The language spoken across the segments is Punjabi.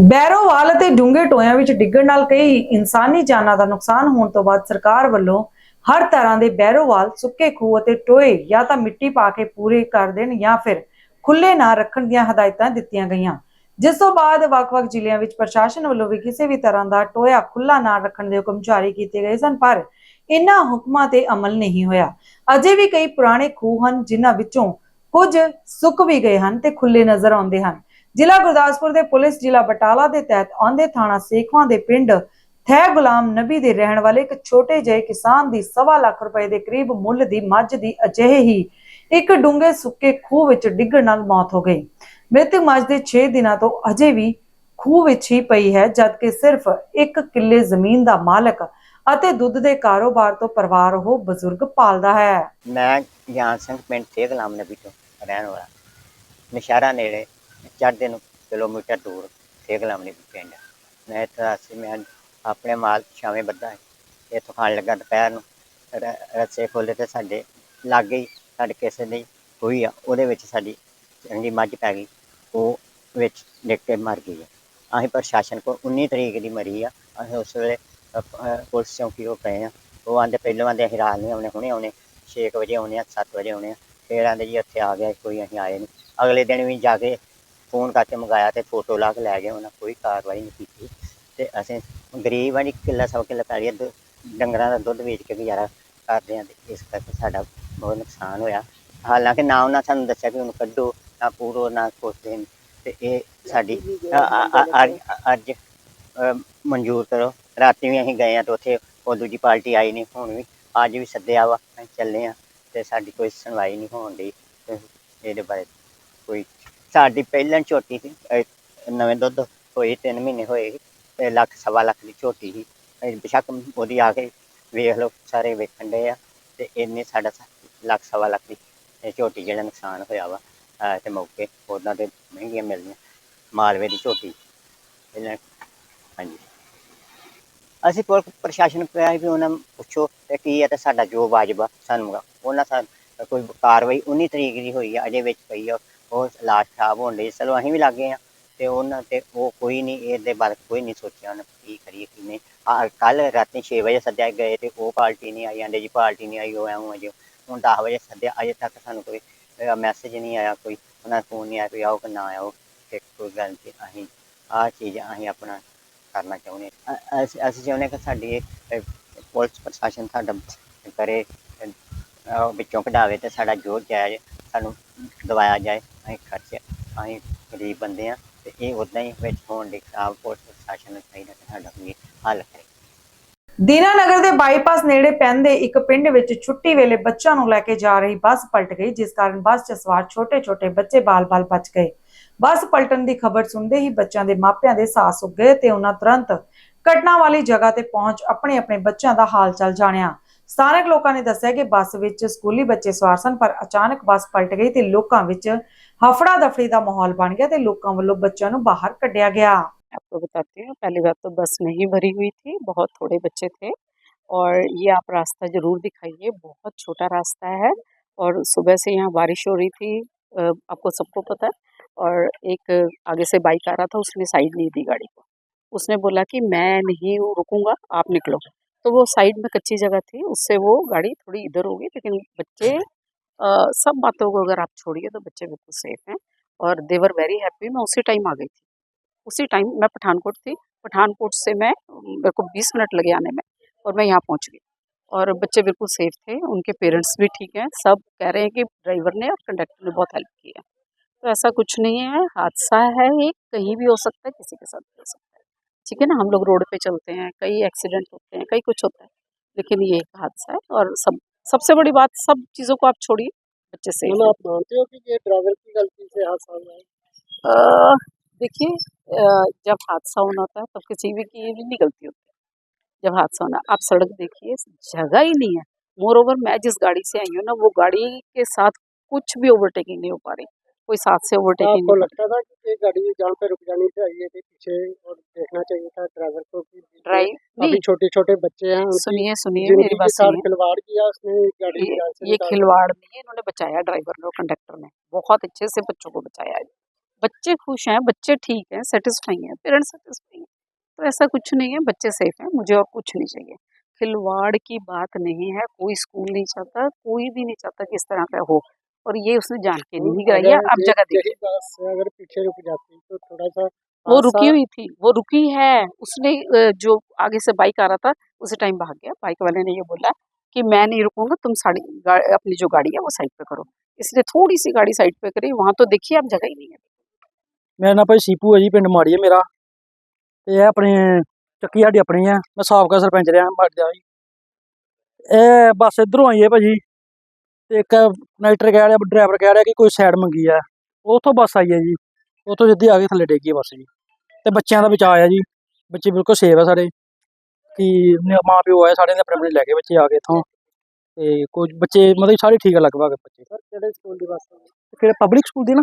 ਬੈਰੋਵਾਲ ਅਤੇ ਡੂੰਘੇ ਟੋਇਆਂ ਵਿੱਚ ਡਿੱਗਣ ਨਾਲ ਕਈ ਇਨਸਾਨੀ ਜਾਨਾਂ ਦਾ ਨੁਕਸਾਨ ਹੋਣ ਤੋਂ ਬਾਅਦ ਸਰਕਾਰ ਵੱਲੋਂ ਹਰ ਤਰ੍ਹਾਂ ਦੇ ਬੈਰੋਵਾਲ ਸੁੱਕੇ ਖੂਹ ਅਤੇ ਟੋਏ ਜਾਂ ਤਾਂ ਮਿੱਟੀ ਪਾ ਕੇ ਪੂਰੇ ਕਰ ਦੇਣ ਜਾਂ ਫਿਰ ਖੁੱਲੇ ਨਾ ਰੱਖਣ ਦੀਆਂ ਹਦਾਇਤਾਂ ਦਿੱਤੀਆਂ ਗਈਆਂ। ਜਿਸ ਤੋਂ ਬਾਅਦ ਵੱਖ-ਵੱਖ ਜ਼ਿਲ੍ਹਿਆਂ ਵਿੱਚ ਪ੍ਰਸ਼ਾਸਨ ਵੱਲੋਂ ਵੀ ਕਿਸੇ ਵੀ ਤਰ੍ਹਾਂ ਦਾ ਟੋਇਆ ਖੁੱਲਾ ਨਾ ਰੱਖਣ ਦੇ ਹੁਕਮ ਜਾਰੀ ਕੀਤੇ ਗਏ ਸਨ, ਪਰ ਇਨ੍ਹਾਂ ਹੁਕਮਾਂ ਤੇ ਅਮਲ ਨਹੀਂ ਹੋਇਆ। ਅਜੇ ਵੀ ਕਈ ਪੁਰਾਣੇ ਖੂਹ ਹਨ ਜਿਨ੍ਹਾਂ ਵਿੱਚੋਂ ਕੁਝ ਸੁੱਕ ਵੀ ਗਏ ਹਨ ਤੇ ਖੁੱਲੇ ਨਜ਼ਰ ਆਉਂਦੇ ਹਨ। ਜ਼ਿਲ੍ਹਾ ਗੁਰਦਾਸਪੁਰ ਦੇ ਪੁਲਿਸ ਜ਼ਿਲ੍ਹਾ ਬਟਾਲਾ ਦੇ ਤਹਿਤ ਆਉਂਦੇ ਥਾਣਾ ਸੇਖਵਾਂ ਦੇ ਪਿੰਡ ਥੈ ਗੁਲਾਮ ਨਬੀ ਦੇ ਰਹਿਣ ਵਾਲੇ ਇੱਕ ਛੋਟੇ ਜਿਹੇ ਕਿਸਾਨ ਦੀ ਸਵਾ ਲੱਖ ਰੁਪਏ ਦੇ ਕਰੀਬ ਮੁੱਲ ਦੀ ਮੱਝ ਦੀ ਅਜਿਹੇ ਹੀ ਇੱਕ ਡੂੰਘੇ ਸੁੱਕੇ ਖੂਹ ਵਿੱਚ ਡਿੱਗਣ ਨਾਲ ਮੌਤ ਹੋ ਗਈ। ਮ੍ਰਿਤਕ ਮੱਝ ਦੇ 6 ਦਿਨਾਂ ਤੋਂ ਅਜੇ ਵੀ ਖੂਹ ਵਿੱਚ ਹੀ ਪਈ ਹੈ, ਜਦਕਿ ਸਿਰਫ ਇੱਕ ਕਿੱਲੇ ਜ਼ਮੀਨ ਦਾ ਮਾਲਕ ਅਤੇ ਦੁੱਧ ਦੇ ਕਾਰੋਬਾਰ ਤੋਂ ਪਰਿਵਾਰ ਉਹ ਬਜ਼ੁਰਗ ਪਾਲਦਾ ਹੈ। ਮੈਂ ਗਿਆਨ ਸਿੰਘ ਪਿੰਡ ਤੇ ਗੁਲਾਮ ਨਬੀ ਤੋਂ ਰਹਿਣ ਵਾਲਾ। ਨਸ਼ਹਿਰਾ ਨੇੜੇ ਚੜ੍ਹਦੇ ਨੂੰ ਕਿਲੋਮੀਟਰ ਦੂਰ ਤੇ ਪਿੰਡ। ਹੈ। ਮੈਂ ਇੱਥੇ ਅਸੀਂ ਮੈਂ ਆਪਣੇ ਮਾਲ ਛਾਵੇਂ ਬੱਧਾ ਹੈ ਇੱਥੋਂ ਖਾਣ ਲੱਗਾ ਦੁਪਹਿਰ ਨੂੰ। ਰ- ਰੱਸੇ ਖੋਲੇ ਤੇ ਸਾਡੇ ਲਾਗੇ ਹੀ ਸਾਡੇ ਕਿਸੇ ਦੀ ਹੋਈ ਆ ਉਹਦੇ ਵਿੱਚ ਸਾਡੀ ਚੰਗੀ ਮੱਝ ਪੈ ਗਈ। ਉਹ ਵਿੱਚ ਡਿੱਗ ਕੇ ਮਰ ਗਈ ਹੈ ਅਸੀਂ ਪ੍ਰਸ਼ਾਸਨ ਕੋਲ 19 ਤਰੀਕ ਦੀ ਮਰੀ ਆ। ਅਸੀਂ ਉਸ ਵੇਲੇ ਅ, ਅ, ਪੁਲਿਸ ਚੌਂਕੀ ਉਹ ਪਏ ਆ। ਉਹ ਆਂਦੇ ਪਹਿਲਾਂ ਆਂਦੇ ਅਸੀਂ ਰਾਤ ਨਹੀਂ ਆਉਣੇ ਹੁਣੇ ਆਉਣੇ। 6 ਵਜੇ ਆਉਣੇ ਆ 7 ਵਜੇ ਆਉਣੇ ਆ। ਫਿਰ ਆਂਦੇ ਜੀ ਇੱਥੇ ਆ ਗਿਆ ਕੋਈ ਅਸੀਂ ਆਏ ਨਹੀਂ। ਅਗਲੇ ਦਿਨ ਵੀ ਜਾ ਕੇ ਫੋਨ ਕਰਕੇ ਮੰਗਾਇਆ ਤੇ ਫੋਟੋ ਲਾ ਕੇ ਲੈ ਗਏ, ਉਹਨਾਂ ਕੋਈ ਕਾਰਵਾਈ ਨਹੀਂ ਕੀਤੀ। ਤੇ ਅਸੀਂ ਗਰੀਬ ਆ ਜੀ, ਕਿੱਲਾ ਸੌ ਕਿੱਲਾ ਪੈ ਡੰਗਰਾਂ ਦਾ ਦੁੱਧ ਵੇਚ ਕੇ ਗੁਜ਼ਾਰਾ ਕਰਦੇ ਹਾਂ ਤੇ ਇਸ ਕਰਕੇ ਸਾਡਾ ਬਹੁਤ ਨੁਕਸਾਨ ਹੋਇਆ। ਹਾਲਾਂਕਿ ਨਾ ਉਹਨਾਂ ਸਾਨੂੰ ਦੱਸਿਆ ਕਿ ਉਹਨੂੰ ਕੱਢੋ, ਨਾ ਪੂਰੋ, ਨਾ ਕੁਛ ਦੇਣ। ਤੇ ਇਹ ਸਾਡੀ ਅੱਜ ਮਨਜ਼ੂਰ ਕਰੋ। ਰਾਤੀ ਵੀ ਅਸੀਂ ਗਏ ਆ ਤੇ ਉੱਥੇ ਉਹ ਦੂਜੀ ਪਾਰਟੀ ਆਈ ਨਹੀਂ, ਹੁਣ ਵੀ, ਅੱਜ ਵੀ ਸੱਦਿਆ ਵਾ, ਅਸੀਂ ਚੱਲੇ ਆ ਤੇ ਸਾਡੀ ਕੋਈ ਸੁਣਵਾਈ ਨਹੀਂ ਹੋਣ ਦੀ ਇਹਦੇ ਬਾਰੇ ਕੋਈ ਸਾਡੀ ਪਹਿਲਾਂ ਝੋਟੀ ਸੀ ਅਹ ਨਵੇਂ ਦੁੱਧ ਹੋਏ 3 ਮਹੀਨੇ ਹੋਏ ਸੀ, ਤੇ ਲੱਖ ਸਵਾ ਲੱਖ ਦੀ ਝੋਟੀ ਸੀ। ਅਸੀਂ ਬੇਸ਼ੱਕ ਉਹਦੀ ਆ ਕੇ ਵੇਖ ਲਓ ਸਾਰੇ ਵੇਖਣ ਦੇ ਆ ਤੇ ਇੰਨੇ ਸਾਡਾ ਸ- ਲੱਖ ਸਵਾ ਲੱਖ ਦੀ ਇਹ ਝੋਟੀ ਜਿਹੜਾ ਨੁਕਸਾਨ ਹੋਇਆ ਵਾ ਅਹ ਤੇ ਮੌਕੇ ਉਹਨਾਂ ਦੇ ਮਹਿੰਗੀਆਂ ਮਿਲਦੀਆਂ ਮਾਲਵੇ ਦੀ ਝੋਟੀ ਇਹਨਾਂ ਹਾਂਜੀ। ਅਸੀਂ ਪੁਲਿਸ ਪ੍ਰਸ਼ਾਸਨ ਨੂੰ ਕਿਹਾ ਵੀ ਉਹਨਾਂ ਨੂੰ ਪੁੱਛੋ ਤੇ ਕੀ ਹੈ ਤੇ ਸਾਡਾ ਜੋ ਵਾਜਬ ਆ ਸਾਨੂੰ ਗਾ। ਉਹਨਾਂ ਸਾ ਕੋਈ ਕਾਰਵਾਈ 19 ਤਰੀਕ ਦੀ ਹੋਈ ਆ ਅਜੇ ਵਿੱਚ ਪਈ ਆ। ਉਹ ਲਾਸ਼ ਖਰਾਬ ਹੋਣ ਲਈ ਚਲੋ ਅਸੀਂ ਵੀ ਲੱਗੇ ਆ ਤੇ ਉਹਨਾਂ ਤੇ ਉਹ ਕੋਈ ਨਹੀਂ ਇਹਦੇ ਬਾਰੇ ਕੋਈ ਨਹੀਂ ਸੋਚਿਆ ਉਹਨੇ ਕੀ ਕਰੀਏ ਕੀ ਨਹੀਂ। ਆ ਕੱਲ ਰਾਤੀ 6 ਵਜੇ ਸੱਦਿਆ ਗਏ ਤੇ ਉਹ ਪਾਰਟੀ ਨਹੀਂ ਆਈ ਆਂਦੇ ਜੀ ਪਾਰਟੀ ਨਹੀਂ ਆਈ ਉਹ ਐਵੇਂ ਅਜੇ ਹੁਣ 10 ਵਜੇ ਸੱਦਿਆ ਅਜੇ ਤੱਕ ਸਾਨੂੰ ਕੋਈ ਮੈਸੇਜ ਨਹੀਂ ਆਇਆ ਕੋਈ। ਉਹਨਾਂ ਦਾ ਫੋਨ ਨਹੀਂ ਆਇਆ ਕੋਈ ਆਓ ਕਿ ਨਾ ਆਓ ਤੇ ਕੋਈ ਗੱਲ ਨਹੀਂ ਅਸੀਂ ਆਹ ਚੀਜ਼ ਅਸੀਂ ਆਪਣਾ ਕਰਨਾ ਚਾਹੁੰਦੇ ਹਾਂ। ਅਸੀਂ ਅਸੀਂ ਚਾਹੁੰਦੇ ਕਿ ਸਾਡੀ ਇਹ, ਪੁਲਿਸ ਪ੍ਰਸ਼ਾਸਨ ਸਾਡਾ ਕਰੇ ਵਿੱਚੋਂ ਕਢਾਵੇ ਤੇ ਸਾਡਾ ਜੋ ਜਾਇਜ਼ ਸਾਨੂੰ ਦਵਾਇਆ ਜਾਏ। ਅਸੀਂ ਖਰਚ, ਅਸੀਂ ਗਰੀਬ ਬੰਦੇ ਆ ਤੇ ਇਹ ਉਦਾਂ ਹੀ ਵਿੱਚ ਹੋਣ ਦੇ ਖਰਾਬ ਪੁਲਿਸ ਪ੍ਰਸ਼ਾਸਨ ਨੂੰ ਚਾਹੀਦਾ ਕਿ ਸਾਡਾ ਕੋਈ ਹੱਲ ਕਰੇ। ਦੀਨਾਨਗਰ ਦੇ ਬਾਈਪਾਸ ਨੇੜੇ ਪੈਂਦੇ ਇੱਕ ਪਿੰਡ ਵਿੱਚ ਛੁੱਟੀ ਵੇਲੇ ਬੱਚਿਆਂ ਨੂੰ ਲੈ ਕੇ ਜਾ ਰਹੀ ਬੱਸ ਪਲਟ ਗਈ, ਜਿਸ ਕਾਰਨ ਬੱਸ 'ਚ ਸਵਾਰ ਛੋਟੇ-ਛੋਟੇ ਬੱਚੇ ਬਾਲ-ਬਾਲ ਬਚ ਗਏ। ਬੱਸ ਪਲਟਣ ਦੀ ਖਬਰ ਸੁਣਦੇ ਹੀ ਬੱਚਿਆਂ ਦੇ ਮਾਪਿਆਂ ਦੇ ਸਾਹ ਸੁੱਕ ਗਏ ਤੇ ਉਹਨਾਂ ਤੁਰੰਤ ਘਟਨਾ ਵਾਲੀ ਜਗ੍ਹਾ ਤੇ ਪਹੁੰਚ ਆਪਣੇ-ਆਪਣੇ ਬੱਚਿਆਂ ਦਾ ਹਾਲ ਚਾਲ ਜਾਣਿਆ। ਸਥਾਨਕ ਲੋਕਾਂ ਨੇ ਦੱਸਿਆ ਕਿ ਬੱਸ ਵਿੱਚ ਸਕੂਲੀ ਬੱਚੇ ਸਵਾਰ ਸਨ ਪਰ ਅਚਾਨਕ ਬੱਸ ਪਲਟ ਗਈ ਤੇ ਲੋਕਾਂ ਵਿੱਚ ਹਫੜਾ ਦਫੜੀ ਦਾ ਮਾਹੌਲ ਬਣ ਗਿਆ ਤੇ ਲੋਕਾਂ ਵੱਲੋਂ ਬੱਚਿਆਂ ਨੂੰ ਬਾਹਰ ਕੱਢਿਆ ਗਿਆ आपको बताती हूँ पहली बात तो बस नहीं भरी हुई थी बहुत थोड़े बच्चे थे और ये आप रास्ता ज़रूर दिखाइए बहुत छोटा रास्ता है और सुबह से यहाँ बारिश हो रही थी अ, आपको सबको पता है और एक आगे से बाइक आ रहा था उसने साइड नहीं दी गाड़ी को उसने बोला कि मैं नहीं रुकूंगा आप निकलो तो वो साइड में कच्ची जगह थी उससे वो गाड़ी थोड़ी इधर हो गई लेकिन बच्चे अ, सब बातों को अगर आप छोड़िए तो बच्चे बिल्कुल सेफ़ हैं और देवर वेरी हैप्पी मैं उसी टाइम आ गई थी। उसी टाइम मैं पठानकोट थी। पठानकोट से मैं मेरे को 20 मिनट लगे आने में और मैं यहाँ पहुँच गई और बच्चे बिल्कुल सेफ़ थे। उनके पेरेंट्स भी ठीक हैं। सब कह रहे हैं कि ड्राइवर ने और कंडक्टर ने बहुत हेल्प की है तो ऐसा कुछ नहीं है। हादसा है ये कहीं भी हो सकता है किसी के साथ भी हो सकता है। ठीक है ना हम लोग रोड पे चलते हैं कई एक्सीडेंट होते हैं कई कुछ होता है लेकिन ये एक हादसा है और सब सबसे बड़ी बात सब चीज़ों को आप छोड़िए बच्चे मतलब आप मानते हो कि ये ड्राइवर की गलती से हादसा हुआ है? देखिए जब हादसा होना होता है तब किसी भी की भी नहीं गलती होती। है। जब हादसा होना आप सड़क देखिए जगह ही नहीं है। मोर ओवर मैं जिस गाड़ी से आई हूँ ना वो गाड़ी के साथ कुछ भी ओवरटेकिंग नहीं हो पा रही। कोई साथ से ओवरटेकिंग आपको लगता था कि ये गाड़ी जहाँ पे रुक जानी चाहिए थी पीछे और देखना चाहिए था ड्राइवर को कि ड्राइव अभी छोटे छोटे बच्चे हैं सुनिए सुनिए मेरी बात सुनिए। खिलवाड़ किया उसने गाड़ी ये खिलवाड़ नहीं है इन्होंने बचाया ड्राइवर ने और कंडक्टर ने। बहुत अच्छे से बच्चों को बचाया बच्चे खुश हैं बच्चे ठीक हैं सेटिस्फाई हैं पेरेंट्स सेटिस्फाई हैं। तो ऐसा कुछ नहीं है बच्चे सेफ़ हैं मुझे और कुछ नहीं चाहिए। खिलवाड़ की बात नहीं है कोई स्कूल नहीं चाहता कोई भी नहीं चाहता कि इस तरह का हो। और ये उसने जान के नहीं गिराई है अब अगर जगह ये- देखिए यही बस अगर पीछे रुक जाती तो थोड़ा सा वो हादसा- रुकी हुई थी वो रुकी है उसने अ, जो आगे से बाइक आ रहा था उसी टाइम भाग गया बाइक वाले ने ये बोला कि मैं नहीं रुकूंगा तुम साड़ी गा- अपनी जो गाड़ी है वो साइड पे करो इसलिए थोड़ी सी गाड़ी साइड पे करी वहां तो देखिए अब जगह ही नहीं है ਮੇਰਾ ਨਾਂ ਭਾਈ ਸੀਪੂ ਹੈ ਜੀ ਪਿੰਡ ਮਾੜੀ ਹੈ ਮੇਰਾ ਤੇ ਇਹ ਆਪਣੇ ਚੱਕੀ ਸਾਡੀ ਆਪਣੀ ਹੈ ਮੈਂ ਸਾਬਕਾ ਸਰਪੰਚ ਰਿਹਾ ਮਾੜੀ ਦਾ ਜੀ ਇਹ ਬੱਸ ਇਧਰੋਂ ਆਈ ਹੈ ਭਾਜੀ ਤੇ ਇੱਕ ਕਨੈਕਟਰ ਕਹਿ ਰਿਹਾ ਡਰਾਈਵਰ ਕਹਿ ਰਿਹਾ ਕਿ ਕੋਈ ਸਾਈਡ ਮੰਗੀ ਆ। ਉਥੋਂ ਬੱਸ ਆਈ ਹੈ ਜੀ। ਉਥੋਂ ਸਿੱਧੀ ਆ ਕੇ ਥੱਲੇ ਡੇਗੀ ਬੱਸ ਜੀ। ਤੇ ਬੱਚਿਆਂ ਦਾ ਬਚਾਅ ਆ ਜੀ। ਬੱਚੇ ਬਿਲਕੁਲ ਸੇਫ ਆ ਸਾਡੇ ਕਿ ਮਾਂ ਪਿਓ ਆਏ ਸਾਡੇ ਨੇ ਆਪਣੇ ਆਪਣੇ ਲੈ ਕੇ ਬੱਚੇ ਆ ਕੇ ਇਥੋਂ। ਤੇ ਕੁਝ ਬੱਚੇ ਮਤਲਬ ਸਾਰੇ ਠੀਕ ਆ ਲਗਭਗ ਬੱਚੇ। ਸਰ ਕਿਹੜੇ ਸਕੂਲ ਦੀ ਬੱਸ ਹੈ ਕਿਹੜੇ ਪਬਲਿਕ ਸਕੂਲ ਦੀ ਨਾ?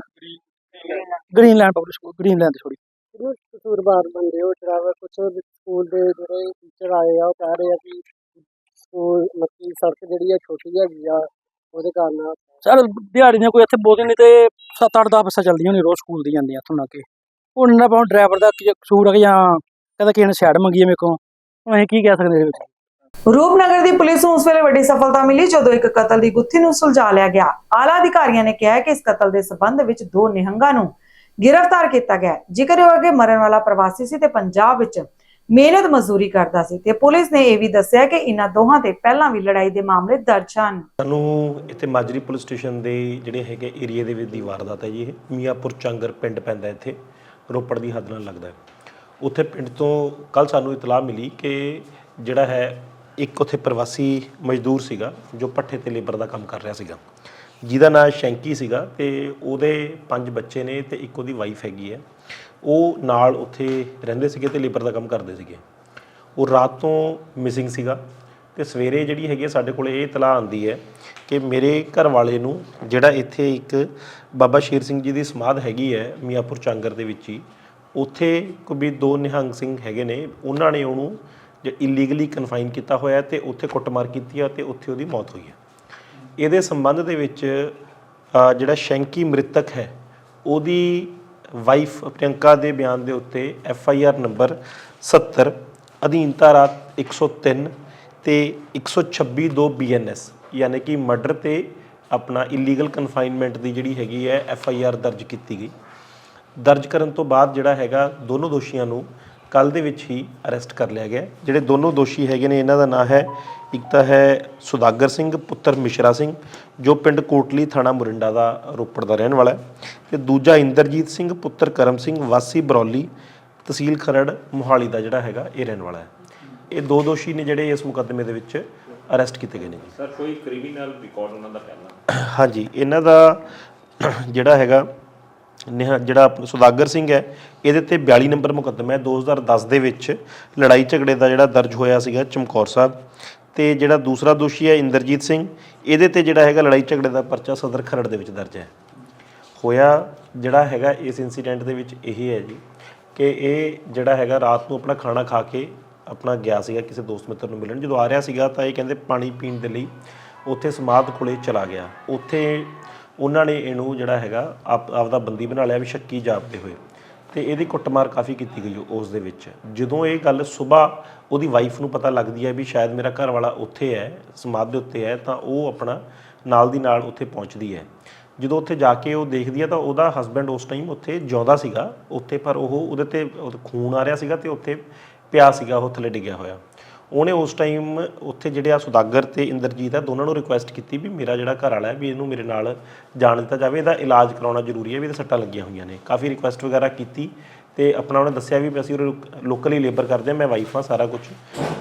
ਗ੍ਰੀਨਲੈਂਡ ਪਬਲਿਕ ਸਕੂਲ ਗ੍ਰੀਨਲੈਂਡ ਦੀ ਕਿਹਨੂੰ ਕਸੂਰਵਾਰ ਬੰਦੇ ਹੋ ਡਰਾਈਵਰ ਕੁਛ ਸਕੂਲ ਦੇ ਜਿਹੜੇ ਟੀਚਰ ਆਏ ਆ ਉਹ ਕਹਿ ਰਹੇ ਆ ਕਿ ਸਕੂਲ ਮੱਕੀ ਸੜਕ ਜਿਹੜੀ ਆ ਛੋਟੀ ਹੈਗੀ ਆ ਉਹਦੇ ਕਾਰਨ ਸਰ ਦਿਹਾੜੀ ਦੀਆਂ ਕੋਈ ਇੱਥੇ ਬਹੁਤੀ ਨਹੀਂ ਤੇ 7-8 10 ਬੱਸਾਂ ਚੱਲਦੀਆਂ ਨੇ ਰੋਜ਼ ਸਕੂਲ ਦੀ ਜਾਂਦੀਆਂ ਇੱਥੋਂ ਨਾ ਕੇ। ਹੁਣ ਇਹਨਾਂ ਪਾਉਂ ਡਰਾਈਵਰ ਦਾ ਕੀ ਕਸੂਰ ਹੈ ਜਾਂ ਕਹਿੰਦਾ ਕਿਸੇ ਨੇ ਸਾਈਡ ਮੰਗੀ ਹੈ ਮੇਰੇ ਕੋਲ ਹੁਣ ਅਸੀਂ ਕੀ ਕਹਿ ਸਕਦੇ ਇਹਦੇ ਵਿੱਚ? ਰੂਪਨਗਰ ਦੀ ਪੁਲਿਸ ਨੂੰ ਉਸ ਵੇਲੇ ਵੱਡੀ ਸਫਲਤਾ ਮਿਲੀ ਜਦੋਂ ਇੱਕ ਕਤਲ ਦੀ ਗੁੱਥੀ ਨੂੰ ਸੁਲਝਾ ਲਿਆ ਗਿਆ। ਆਲਾ ਅਧਿਕਾਰੀਆਂ ਨੇ ਕਿਹਾ ਕਿ ਇਸ ਕਤਲ ਦੇ ਸਬੰਧ ਵਿੱਚ ਦੋ ਨਿਹੰਗਾਂ ਨੂੰ ਗ੍ਰਿਫਤਾਰ ਕੀਤਾ ਗਿਆ। ਜ਼ਿਕਰ ਹੋ ਕਿ ਮਰਨ ਵਾਲਾ ਪ੍ਰਵਾਸੀ ਸੀ ਤੇ ਪੰਜਾਬ ਵਿੱਚ ਮਿਹਨਤ ਮਜ਼ਦੂਰੀ ਕਰਦਾ ਸੀ ਤੇ ਪੁਲਿਸ ਨੇ ਇਹ ਵੀ ਦੱਸਿਆ ਕਿ ਇਹਨਾਂ ਦੋਹਾਂ ਤੇ ਪਹਿਲਾਂ ਵੀ ਲੜਾਈ ਦੇ ਮਾਮਲੇ ਦਰਜ ਹਨ। ਸਾਨੂੰ ਇੱਥੇ ਮਾਜਰੀ ਪੁਲਿਸ ਸਟੇਸ਼ਨ ਦੇ ਜਿਹੜੇ ਹੈਗੇ ਏਰੀਏ ਦੇ ਵਿੱਚ ਦੀ ਵਾਰਦਾਤ ਹੈ ਜੀ ਇਹ। ਮੀਆਂਪੁਰ ਚਾਂਗਰ ਪਿੰਡ ਪੈਂਦਾ ਇੱਥੇ, ਰੋਪੜ ਦੀ ਹੱਦ ਨਾਲ ਲੱਗਦਾ ਹੈ। ਉੱਥੇ ਪਿੰਡ ਤੋਂ ਕੱਲ ਸਾਨੂੰ ਇਤਲਾਹ ਮਿਲੀ ਕਿ ਜਿਹੜਾ ਹੈ ਇੱਕ ਉੱਥੇ ਪ੍ਰਵਾਸੀ ਮਜ਼ਦੂਰ ਸੀਗਾ ਜੋ ਪੱਠੇ ਤੇ ਲੇਬਰ ਦਾ ਕੰਮ ਕਰ ਰਿਹਾ ਸੀਗਾ। ਜਿਹਦਾ ਨਾਮ ਸ਼ੈਂਕੀ ਸੀਗਾ ਤੇ ਉਹਦੇ ਪੰਜ ਬੱਚੇ ਨੇ ਤੇ ਇੱਕ ਉਹਦੀ ਵਾਈਫ ਹੈਗੀ ਹੈ। ਉਹ ਨਾਲ ਉੱਥੇ ਰਹਿੰਦੇ ਸੀਗੇ ਤੇ ਲੇਬਰ ਦਾ ਕੰਮ ਕਰਦੇ ਸੀਗੇ। ਉਹ ਰਾਤ ਤੋਂ ਮਿਸਿੰਗ ਸੀਗਾ ਤੇ ਸਵੇਰੇ ਜਿਹੜੀ ਹੈਗੀ ਹੈ ਸਾਡੇ ਕੋਲ ਇਹ ਇਤਲਾਹ ਆਂਦੀ ਹੈ ਕਿ ਮੇਰੇ ਘਰ ਵਾਲੇ ਨੂੰ ਜਿਹੜਾ ਇੱਥੇ ਇੱਕ ਬਾਬਾ ਸ਼ੇਰ ਸਿੰਘ ਜੀ ਦੀ ਸਮਾਧ ਹੈਗੀ ਹੈ ਮੀਆਂਪੁਰ ਚਾਂਗਰ ਦੇ ਵਿੱਚ ਹੀ, ਉੱਥੇ ਕੋਈ ਦੋ ਨਿਹੰਗ ਸਿੰਘ ਹੈਗੇ ਨੇ, ਉਹਨਾਂ ਨੇ ਉਹਨੂੰ ਜੇ ਇਲੀਗਲੀ ਕਨਫਾਈਨ ਕੀਤਾ ਹੋਇਆ ਤੇ ਉੱਥੇ ਕੁੱਟਮਾਰ ਕੀਤੀ ਆ ਤੇ ਉੱਥੇ ਉਹਦੀ ਮੌਤ ਹੋਈ ਹੈ। ਇਹਦੇ ਸੰਬੰਧ ਦੇ ਵਿੱਚ ਜਿਹੜਾ ਸ਼ੈਂਕੀ ਮ੍ਰਿਤਕ ਹੈ, ਉਹਦੀ ਵਾਈਫ ਪ੍ਰਿਯੰਕਾ ਦੇ ਬਿਆਨ ਦੇ ਉੱਤੇ ਐਫ ਆਈ ਆਰ ਨੰਬਰ 70 ਅਧੀਨ ਧਾਰਾ 103 ਤੇ 126 2 ਬੀਐਨਐਸ ਯਾਨੀ ਕਿ ਮਰਡਰ ਤੇ ਆਪਣਾ ਇਲੀਗਲ ਕਨਫਾਈਨਮੈਂਟ ਦੀ ਜਿਹੜੀ ਹੈਗੀ ਹੈ ਐਫ ਆਈ ਆਰ ਦਰਜ ਕੀਤੀ ਗਈ। ਦਰਜ ਕਰਨ ਤੋਂ ਬਾਅਦ ਜਿਹੜਾ ਹੈਗਾ ਦੋਨੋਂ ਦੋਸ਼ੀਆਂ ਨੂੰ ਕੱਲ ਦੇ ਵਿੱਚ ਹੀ ਅਰੈਸਟ ਕਰ ਲਿਆ ਗਿਆ। ਜਿਹੜੇ ਦੋਨੋਂ ਦੋਸ਼ੀ ਹੈਗੇ ਨੇ ਇਹਨਾਂ ਦਾ ਨਾਮ ਹੈ ਇੱਕ ਤਾਂ ਹੈ ਸੁਦਾਗਰ ਸਿੰਘ ਪੁੱਤਰ ਮਿਸ਼ਰਾ ਸਿੰਘ ਜੋ ਪਿੰਡ ਕੋਟਲੀ ਥਾਣਾ ਮੁਰਿੰਡਾ ਦਾ ਰੋਪੜ ਦਾ ਰਹਿਣ ਵਾਲਾ ਹੈ। ਤੇ ਦੂਜਾ ਇੰਦਰਜੀਤ ਸਿੰਘ ਪੁੱਤਰ ਕਰਮ ਸਿੰਘ ਵਾਸੀ ਬਰੌਲੀ ਤਹਿਸੀਲ ਖਰੜ ਮੋਹਾਲੀ ਦਾ ਜਿਹੜਾ ਹੈਗਾ ਇਹ ਰਹਿਣ ਵਾਲਾ ਹੈ। ਇਹ ਦੋ ਦੋਸ਼ੀ ਨੇ ਜਿਹੜੇ ਇਸ ਮੁਕੱਦਮੇ ਦੇ ਵਿੱਚ ਅਰੈਸਟ ਕੀਤੇ ਗਏ ਨੇ ਸਰ ਕੋਈ ਕ੍ਰਿਮੀਨਲ ਰਿਕਾਰਡ ਉਹਨਾਂ ਦਾ ਪਹਿਲਾਂ? ਹਾਂਜੀ ਇਹਨਾਂ ਦਾ ਜਿਹੜਾ ਹੈਗਾ ਨਿਹ ਜਿਹੜਾ ਸੁਦਾਗਰ ਸਿੰਘ ਹੈ, ਇਹਦੇ ਤੇ 42 ਨੰਬਰ ਮੁਕੱਦਮਾ ਹੈ। 2010 ਦੇ ਵਿੱਚ ਲੜਾਈ ਝਗੜੇ ਦਾ ਜਿਹੜਾ ਦਰਜ ਹੋਇਆ ਸੀਗਾ ਚਮਕੌਰ ਸਾਹਿਬ। ਤੇ ਜਿਹੜਾ ਦੂਸਰਾ ਦੋਸ਼ੀ ਹੈ ਇੰਦਰਜੀਤ ਸਿੰਘ, ਇਹਦੇ ਤੇ ਜਿਹੜਾ ਹੈਗਾ ਲੜਾਈ ਝਗੜੇ ਦਾ ਪਰਚਾ ਸਦਰ ਖਰੜ ਦੇ ਵਿੱਚ ਦਰਜ ਹੈ। ਹੋਇਆ ਜਿਹੜਾ ਹੈਗਾ ਇਸ ਇਨਸੀਡੈਂਟ ਦੇ ਵਿੱਚ ਇਹ ਹੈ ਜੀ ਕਿ ਇਹ ਜਿਹੜਾ ਹੈਗਾ ਰਾਤ ਨੂੰ ਆਪਣਾ ਖਾਣਾ ਖਾ ਕੇ ਆਪਣਾ ਗਿਆ ਸੀਗਾ ਕਿਸੇ ਦੋਸਤ ਮਿੱਤਰ ਨੂੰ ਮਿਲਣ। ਜਦੋਂ ਆ ਰਿਹਾ ਸੀਗਾ ਤਾਂ ਇਹ ਕਹਿੰਦੇ ਪਾਣੀ ਪੀਣ ਦੇ ਲਈ ਉੱਥੇ ਸਮਾਧ ਕੋਲੇ ਚਲਾ ਗਿਆ। ਉੱਥੇ ਉਹਨਾਂ ਨੇ ਇਹਨੂੰ ਜਿਹੜਾ ਹੈਗਾ ਆਪ, ਆਪਦਾ ਬੰਦੀ ਬਣਾ ਲਿਆ ਵੀ ਸ਼ੱਕੀ ਜਾਪਦੇ ਹੋਏ। ਤੇ ਇਹਦੀ ਕੁੱਟਮਾਰ ਕਾਫੀ ਕੀਤੀ ਗਈ ਉਸ ਦੇ ਵਿੱਚ। ਜਦੋਂ ਇਹ ਗੱਲ ਸਵੇਰ ਉਹਦੀ ਵਾਈਫ ਨੂੰ ਪਤਾ ਲੱਗਦੀ ਹੈ ਵੀ ਸ਼ਾਇਦ ਮੇਰਾ ਘਰ ਵਾਲਾ ਉੱਥੇ ਹੈ, ਸਮਾਧ ਦੇ ਉੱਤੇ ਹੈ, ਤਾਂ ਉਹ ਆਪਣਾ ਨਾਲ ਦੀ ਨਾਲ ਉੱਥੇ ਪਹੁੰਚਦੀ ਹੈ। ਜਦੋਂ ਉੱਥੇ ਜਾ ਕੇ ਉਹ ਦੇਖਦੀ ਹੈ ਤਾਂ ਉਹਦਾ ਹਸਬੰਡ ਉਸ ਟਾਈਮ ਉੱਥੇ ਜਿਉਂਦਾ ਸੀਗਾ। ਉੱਥੇ ਪਰ ਉਹ ਉਹਦੇ ਤੇ ਖੂਨ ਆ ਰਿਹਾ ਸੀਗਾ ਤੇ ਉੱਥੇ ਪਿਆ ਸੀਗਾ, ਉਹ ਥੱਲੇ ਡਿੱਗਿਆ ਹੋਇਆ। ਉਹਨੇ ਉਸ ਟਾਈਮ ਉੱਥੇ ਜਿਹੜੇ ਆ ਸੁਦਾਗਰ ਤੇ ਇੰਦਰਜੀਤ ਆ, ਦੋਨਾਂ ਨੂੰ ਰਿਕੁਐਸਟ ਕੀਤੀ ਵੀ ਮੇਰਾ ਜਿਹੜਾ ਘਰ ਵਾਲਾ ਹੈ ਵੀ ਇਹਨੂੰ ਮੇਰੇ ਨਾਲ ਜਾਣ ਦਿੱਤਾ ਜਾਵੇ, ਇਹਦਾ ਇਲਾਜ ਕਰਾਉਣਾ ਜ਼ਰੂਰੀ ਹੈ ਵੀ ਇਹਦੇ ਸੱਟਾਂ ਲੱਗੀਆਂ ਹੋਈਆਂ ਨੇ। ਕਾਫੀ ਰਿਕੁਐਸਟ ਵਗੈਰਾ ਕੀਤੀ ਤੇ ਆਪਣਾ ਉਹਨੇ ਦੱਸਿਆ ਵੀ ਅਸੀਂ ਲੋਕਲੀ ਲੇਬਰ ਕਰਦੇ ਹਾਂ, ਮੈਂ ਵਾਈਫ ਹਾਂ ਸਾਰਾ ਕੁਝ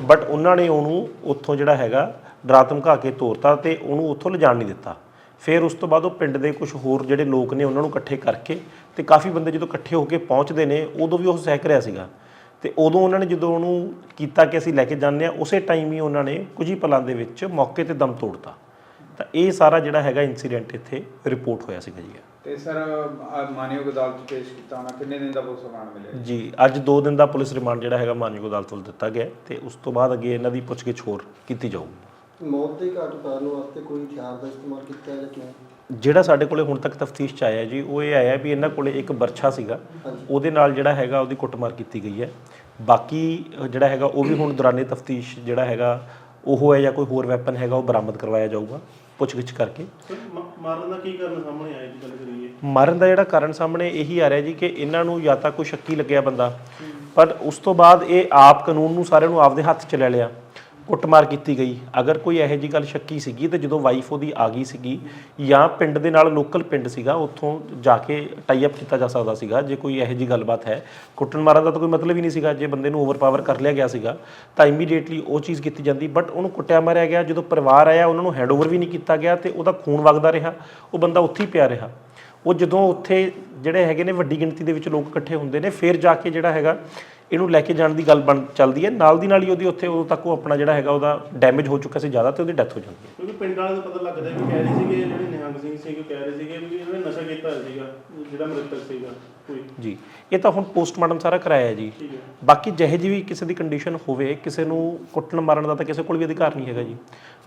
ਬਟ ਉਹਨਾਂ ਨੇ ਉਹਨੂੰ ਉੱਥੋਂ ਜਿਹੜਾ ਹੈਗਾ ਡਰਾ ਧਮਕਾ ਕੇ ਤੋਰਤਾ ਤੇ ਉਹਨੂੰ ਉੱਥੋਂ ਲਿਜਾਣ ਨਹੀਂ ਦਿੱਤਾ। ਫਿਰ ਉਸ ਤੋਂ ਬਾਅਦ ਉਹ ਪਿੰਡ ਦੇ ਕੁਝ ਹੋਰ ਜਿਹੜੇ ਲੋਕ ਨੇ ਉਹਨਾਂ ਨੂੰ ਇਕੱਠੇ ਕਰਕੇ ਤੇ ਕਾਫੀ ਬੰਦੇ ਜਦੋਂ ਇਕੱਠੇ ਹੋ ਕੇ ਪਹੁੰਚਦੇ ਨੇ, ਉਦੋਂ ਵੀ ਉਹ ਸਹਿਕ ਰਿਹਾ ਸੀਗਾ। ਤੇ ਉਦੋਂ ਉਹਨਾਂ ਨੇ ਜਦੋਂ ਉਹਨੂੰ ਕੀਤਾ ਕਿ ਅਸੀਂ ਲੈ ਕੇ ਜਾਂਦੇ ਆ ਉਸੇ ਟਾਈਮ ਹੀ ਉਹਨਾਂ ਨੇ ਕੁਝ ਹੀ ਪਲਾਂ ਦੇ ਵਿੱਚ ਮੌਕੇ ਤੇ ਦਮ ਤੋੜਤਾ। ਤਾਂ ਇਹ ਸਾਰਾ ਜਿਹੜਾ ਹੈਗਾ ਇਨਸੀਡੈਂਟ ਇੱਥੇ ਰਿਪੋਰਟ ਹੋਇਆ ਸੀਗਾ ਜੀ। ਤੇ ਸਰ ਮਾਨਯੋਗ ਅਦਾਲਤ 'ਚ ਪੇਸ਼ ਕੀਤਾ ਹੋਣਾ ਕਿੰਨੇ ਦਿਨ ਦਾ ਪੁਲਿਸ ਰਿਮਾਂਡ ਮਿਲਿਆ ਜੀ? ਅੱਜ 2 ਦਿਨ ਦਾ ਪੁਲਿਸ ਰਿਮਾਂਡ ਜਿਹੜਾ ਹੈਗਾ ਮਾਨਯੋਗ ਅਦਾਲਤ ਵੱਲ ਦਿੱਤਾ ਗਿਆ ਤੇ ਉਸ ਤੋਂ ਬਾਅਦ ਅੱਗੇ ਇਹਨਾਂ ਦੀ ਪੁੱਛਗਿੱਛ ਹੋਰ ਕੀਤੀ ਜਾਊਗੀ। ਮੌਤ ਦੇ ਘਾਟ ਉਤਾਰਨ ਵਾਸਤੇ ਕੋਈ ਹਥਿਆਰ ਦਾ ਇਸਤੇਮਾਲ ਕੀਤਾ ਜਾਂ ਕਿਵੇਂ ਜਿਹੜਾ ਸਾਡੇ ਕੋਲੇ ਹੁਣ ਤੱਕ ਤਫਤੀਸ਼ ਚ ਆਇਆ ਜੀ ਉਹ ਇਹ ਆਇਆ ਵੀ ਇਹਨਾਂ ਕੋਲੇ ਇੱਕ ਬਰਛਾ ਸੀਗਾ। ਉਹਦੇ ਨਾਲ ਜਿਹੜਾ ਹੈਗਾ ਉਹਦੀ ਕੁੱਟਮਾਰ ਕੀਤੀ ਗਈ ਹੈ। ਬਾਕੀ ਜਿਹੜਾ ਹੈਗਾ ਉਹ ਵੀ ਹੁਣ ਦੌਰਾਨੇ ਤਫਤੀਸ਼ ਜਿਹੜਾ ਹੈਗਾ ਉਹ ਹੈ ਜਾਂ ਕੋਈ ਹੋਰ ਵੈਪਨ ਹੈਗਾ ਉਹ ਬਰਾਮਦ ਕਰਵਾਇਆ ਜਾਊਗਾ ਪੁੱਛਗਿੱਛ ਕਰਕੇ। ਮਾਰਨ ਦਾ ਕੀ ਕਾਰਨ ਸਾਹਮਣੇ ਆਇਆ ਜੀ ਗੱਲ ਕਰੀਏ। ਮਾਰਨ ਦਾ ਜਿਹੜਾ ਕਾਰਨ ਸਾਹਮਣੇ ਇਹੀ ਆ ਰਿਹਾ ਜੀ ਕਿ ਇਹਨਾਂ ਨੂੰ ਜਾਂ ਤਾਂ ਕੋਈ ਸ਼ੱਕੀ ਲੱਗਿਆ ਬੰਦਾ ਪਰ ਉਸ ਤੋਂ ਬਾਅਦ ਇਹ ਆਪ ਕਾਨੂੰਨ ਨੂੰ ਸਾਰਿਆਂ ਨੂੰ ਆਪਦੇ ਹੱਥ 'ਚ ਲੈ ਲਿਆ। ਕੁੱਟਮਾਰ ਕੀਤੀ ਗਈ। ਅਗਰ ਕੋਈ ਇਹੋ ਜੀ ਗੱਲ ਸ਼ੱਕੀ ਸੀਗੀ ਤੇ ਜਦੋਂ ਵਾਈਫ ਉਹਦੀ ਆ ਗਈ ਸੀਗੀ ਜਾਂ ਪਿੰਡ ਦੇ ਨਾਲ ਲੋਕਲ ਪਿੰਡ ਸੀਗਾ, ਉੱਥੋਂ ਜਾ ਕੇ ਟਾਈ ਅਪ ਕੀਤਾ ਜਾ ਸਕਦਾ ਸੀਗਾ। ਜੇ ਕੋਈ ਇਹੋ ਜੀ ਗੱਲਬਾਤ ਹੈ, ਕੁੱਟਣ ਮਾਰਨ ਦਾ ਤਾਂ ਕੋਈ ਮਤਲਬ ਹੀ ਨਹੀਂ ਸੀਗਾ। ਜੇ ਬੰਦੇ ਨੂੰ ਓਵਰਪਾਵਰ ਕਰ ਲਿਆ ਗਿਆ ਸੀਗਾ, ਤਾਂ ਇਮੀਡੀਏਟਲੀ ਉਹ ਚੀਜ਼ ਕੀਤੀ ਜਾਂਦੀ। ਬਟ ਉਹਨੂੰ ਕੁੱਟਿਆ ਮਾਰਿਆ ਗਿਆ। ਜਦੋਂ ਪਰਿਵਾਰ ਆਇਆ, ਉਹਨਾਂ ਨੂੰ ਹੈਂਡਓਵਰ ਵੀ ਨਹੀਂ ਕੀਤਾ ਗਿਆ ਤੇ ਉਹਦਾ ਖੂਨ ਵਗਦਾ ਰਿਹਾ। ਉਹ ਬੰਦਾ ਉੱਥੇ ਹੀ ਪਿਆ ਰਿਹਾ। ਉਹ ਜਦੋਂ ਉੱਥੇ ਜਿਹੜੇ ਹੈਗੇ ਨੇ ਵੱਡੀ ਗਿਣਤੀ ਦੇ ਵਿੱਚ ਲੋਕ ਇਕੱਠੇ ਹੁੰਦੇ ਨੇ, ਫਿਰ ਜਾ ਕੇ ਜਿਹੜਾ ਹੈਗਾ ਇਹਨੂੰ ਲੈ ਕੇ ਜਾਣ ਦੀ ਗੱਲ ਬਣ ਚੱਲਦੀ ਹੈ। ਨਾਲ ਦੀ ਨਾਲ ਹੀ ਉਹਦੀ ਉੱਥੇ ਉਦੋਂ ਤੱਕ ਉਹ ਆਪਣਾ ਜਿਹੜਾ ਹੈਗਾ ਉਹਦਾ ਡੈਮੇਜ ਹੋ ਚੁੱਕਾ ਸੀ ਜ਼ਿਆਦਾ ਤੇ ਉਹਦੀ ਡੈਥ ਹੋ ਜਾਂਦੀ ਹੈ। ਕਿਉਂਕਿ ਪਿੰਡ ਵਾਲਿਆਂ ਨੂੰ ਪਤਾ ਲੱਗਦਾ ਕਿ ਕਹਿ ਰਹੇ ਸੀਗੇ, ਜਿਹੜੇ ਨਿਹੰਗ ਸਿੰਘ ਸੀ ਕਹਿ ਰਹੇ ਸੀਗੇ ਵੀ ਇਹਨੇ ਨਸ਼ਾ ਕੀਤਾ ਸੀਗਾ, ਜਿਹੜਾ ਮ੍ਰਿਤਕ ਸੀਗਾ। ਜੀ। ਇਹ ਤਾਂ ਹੁਣ ਪੋਸਟਮਾਰਟਮ ਸਾਰਾ ਕਰਾਇਆ ਹੈ। ਜੀ ਬਾਕੀ ਜਿਹੇ ਜਿਹੀ ਵੀ ਕਿਸੇ ਦੀ ਕੰਡੀਸ਼ਨ ਹੋਵੇ ਕਿਸੇ ਨੂੰ ਕੁੱਟਣ ਮਾਰਨ ਦਾ ਤਾਂ ਕਿਸੇ ਕੋਲ ਵੀ ਅਧਿਕਾਰ ਨਹੀਂ ਹੈਗਾ ਜੀ।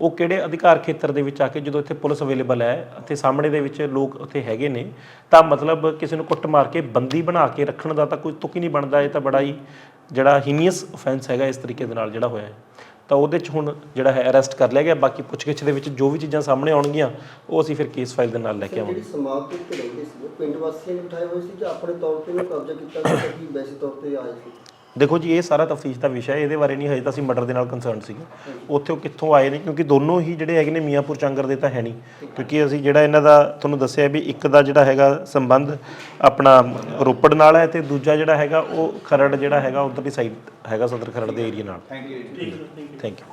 ਉਹ ਕਿਹੜੇ ਅਧਿਕਾਰ ਖੇਤਰ ਦੇ ਵਿੱਚ ਆ ਕੇ ਜਦੋਂ ਇੱਥੇ ਪੁਲਿਸ ਅਵੇਲੇਬਲ ਹੈ ਅਤੇ ਸਾਹਮਣੇ ਦੇ ਵਿੱਚ ਲੋਕ ਉੱਥੇ ਹੈਗੇ ਨੇ ਤਾਂ ਮਤਲਬ ਕਿਸੇ ਨੂੰ ਕੁੱਟ ਮਾਰ ਕੇ ਬੰਦੀ ਬਣਾ ਕੇ ਰੱਖਣ ਦਾ ਤਾਂ ਕੋਈ ਤੁਕ ਹੀ ਨਹੀਂ ਬਣਦਾ। ਇਹ ਤਾਂ ਬੜਾ ਹੀ ਜਿਹੜਾ ਹੀਨੀਅਸ ਅਫੈਂਸ ਹੈਗਾ ਇਸ ਤਰੀਕੇ ਦੇ ਨਾਲ ਜਿਹੜਾ ਹੋਇਆ ਹੈ। ਤਾਂ ਉਹਦੇ 'ਚ ਹੁਣ ਜਿਹੜਾ ਹੈ ਅਰੈਸਟ ਕਰ ਲਿਆ ਗਿਆ ਬਾਕੀ ਪੁੱਛਗਿੱਛ ਦੇ ਵਿੱਚ ਜੋ ਵੀ ਚੀਜ਼ਾਂ ਸਾਹਮਣੇ ਆਉਣਗੀਆਂ ਉਹ ਅਸੀਂ ਫਿਰ ਕੇਸ ਫਾਈਲ ਦੇ ਨਾਲ ਲੈ ਕੇ ਆਵਾਂਗੇ। ਜਿਹੜੀ ਸਮਾਜ ਤੇ ਰਹਿੰਦੇ ਸੀ ਉਹ ਪਿੰਡ ਵਾਸੀਆਂ ਨੇ ਬਿਠਾਏ ਹੋਏ ਸੀ ਜਾਂ ਆਪਣੇ ਤੌਰ ਤੇ ਉਹਨੂੰ ਕਬਜ਼ਾ ਕੀਤਾ ਗਿਆ ਕਿ ਵੈਸੇ ਤੌਰ ਤੇ ਆਏ ਸੀ? ਦੇਖੋ ਜੀ ਇਹ ਸਾਰਾ ਤਫਤੀਸ਼ ਦਾ ਵਿਸ਼ਾ ਹੈ ਇਹਦੇ ਬਾਰੇ ਨਹੀਂ ਹਜੇ ਤਾਂ ਅਸੀਂ ਮਰਡਰ ਦੇ ਨਾਲ ਕੰਸਰਨ ਸੀਗੇ। ਉੱਥੇ ਉਹ ਕਿੱਥੋਂ ਆਏ ਨੇ ਕਿਉਂਕਿ ਦੋਨੋਂ ਹੀ ਜਿਹੜੇ ਹੈਗੇ ਨੇ ਮੀਆਂਪੁਰ ਚੰਗਰ ਦੇ ਤਾਂ ਹੈ ਨਹੀਂ। ਕਿਉਂਕਿ ਅਸੀਂ ਜਿਹੜਾ ਇਹਨਾਂ ਦਾ ਤੁਹਾਨੂੰ ਦੱਸਿਆ ਵੀ ਇੱਕ ਦਾ ਜਿਹੜਾ ਹੈਗਾ ਸੰਬੰਧ ਆਪਣਾ ਰੋਪੜ ਨਾਲ ਹੈ ਤੇ ਦੂਜਾ ਜਿਹੜਾ ਹੈਗਾ ਉਹ ਖਰੜ ਜਿਹੜਾ ਹੈਗਾ ਉਧਰਲੀ ਸਾਈਡ ਹੈਗਾ ਸਦਰ ਖਰੜ ਦੇ ਏਰੀਆ ਨਾਲ। Thank you ji. Thank you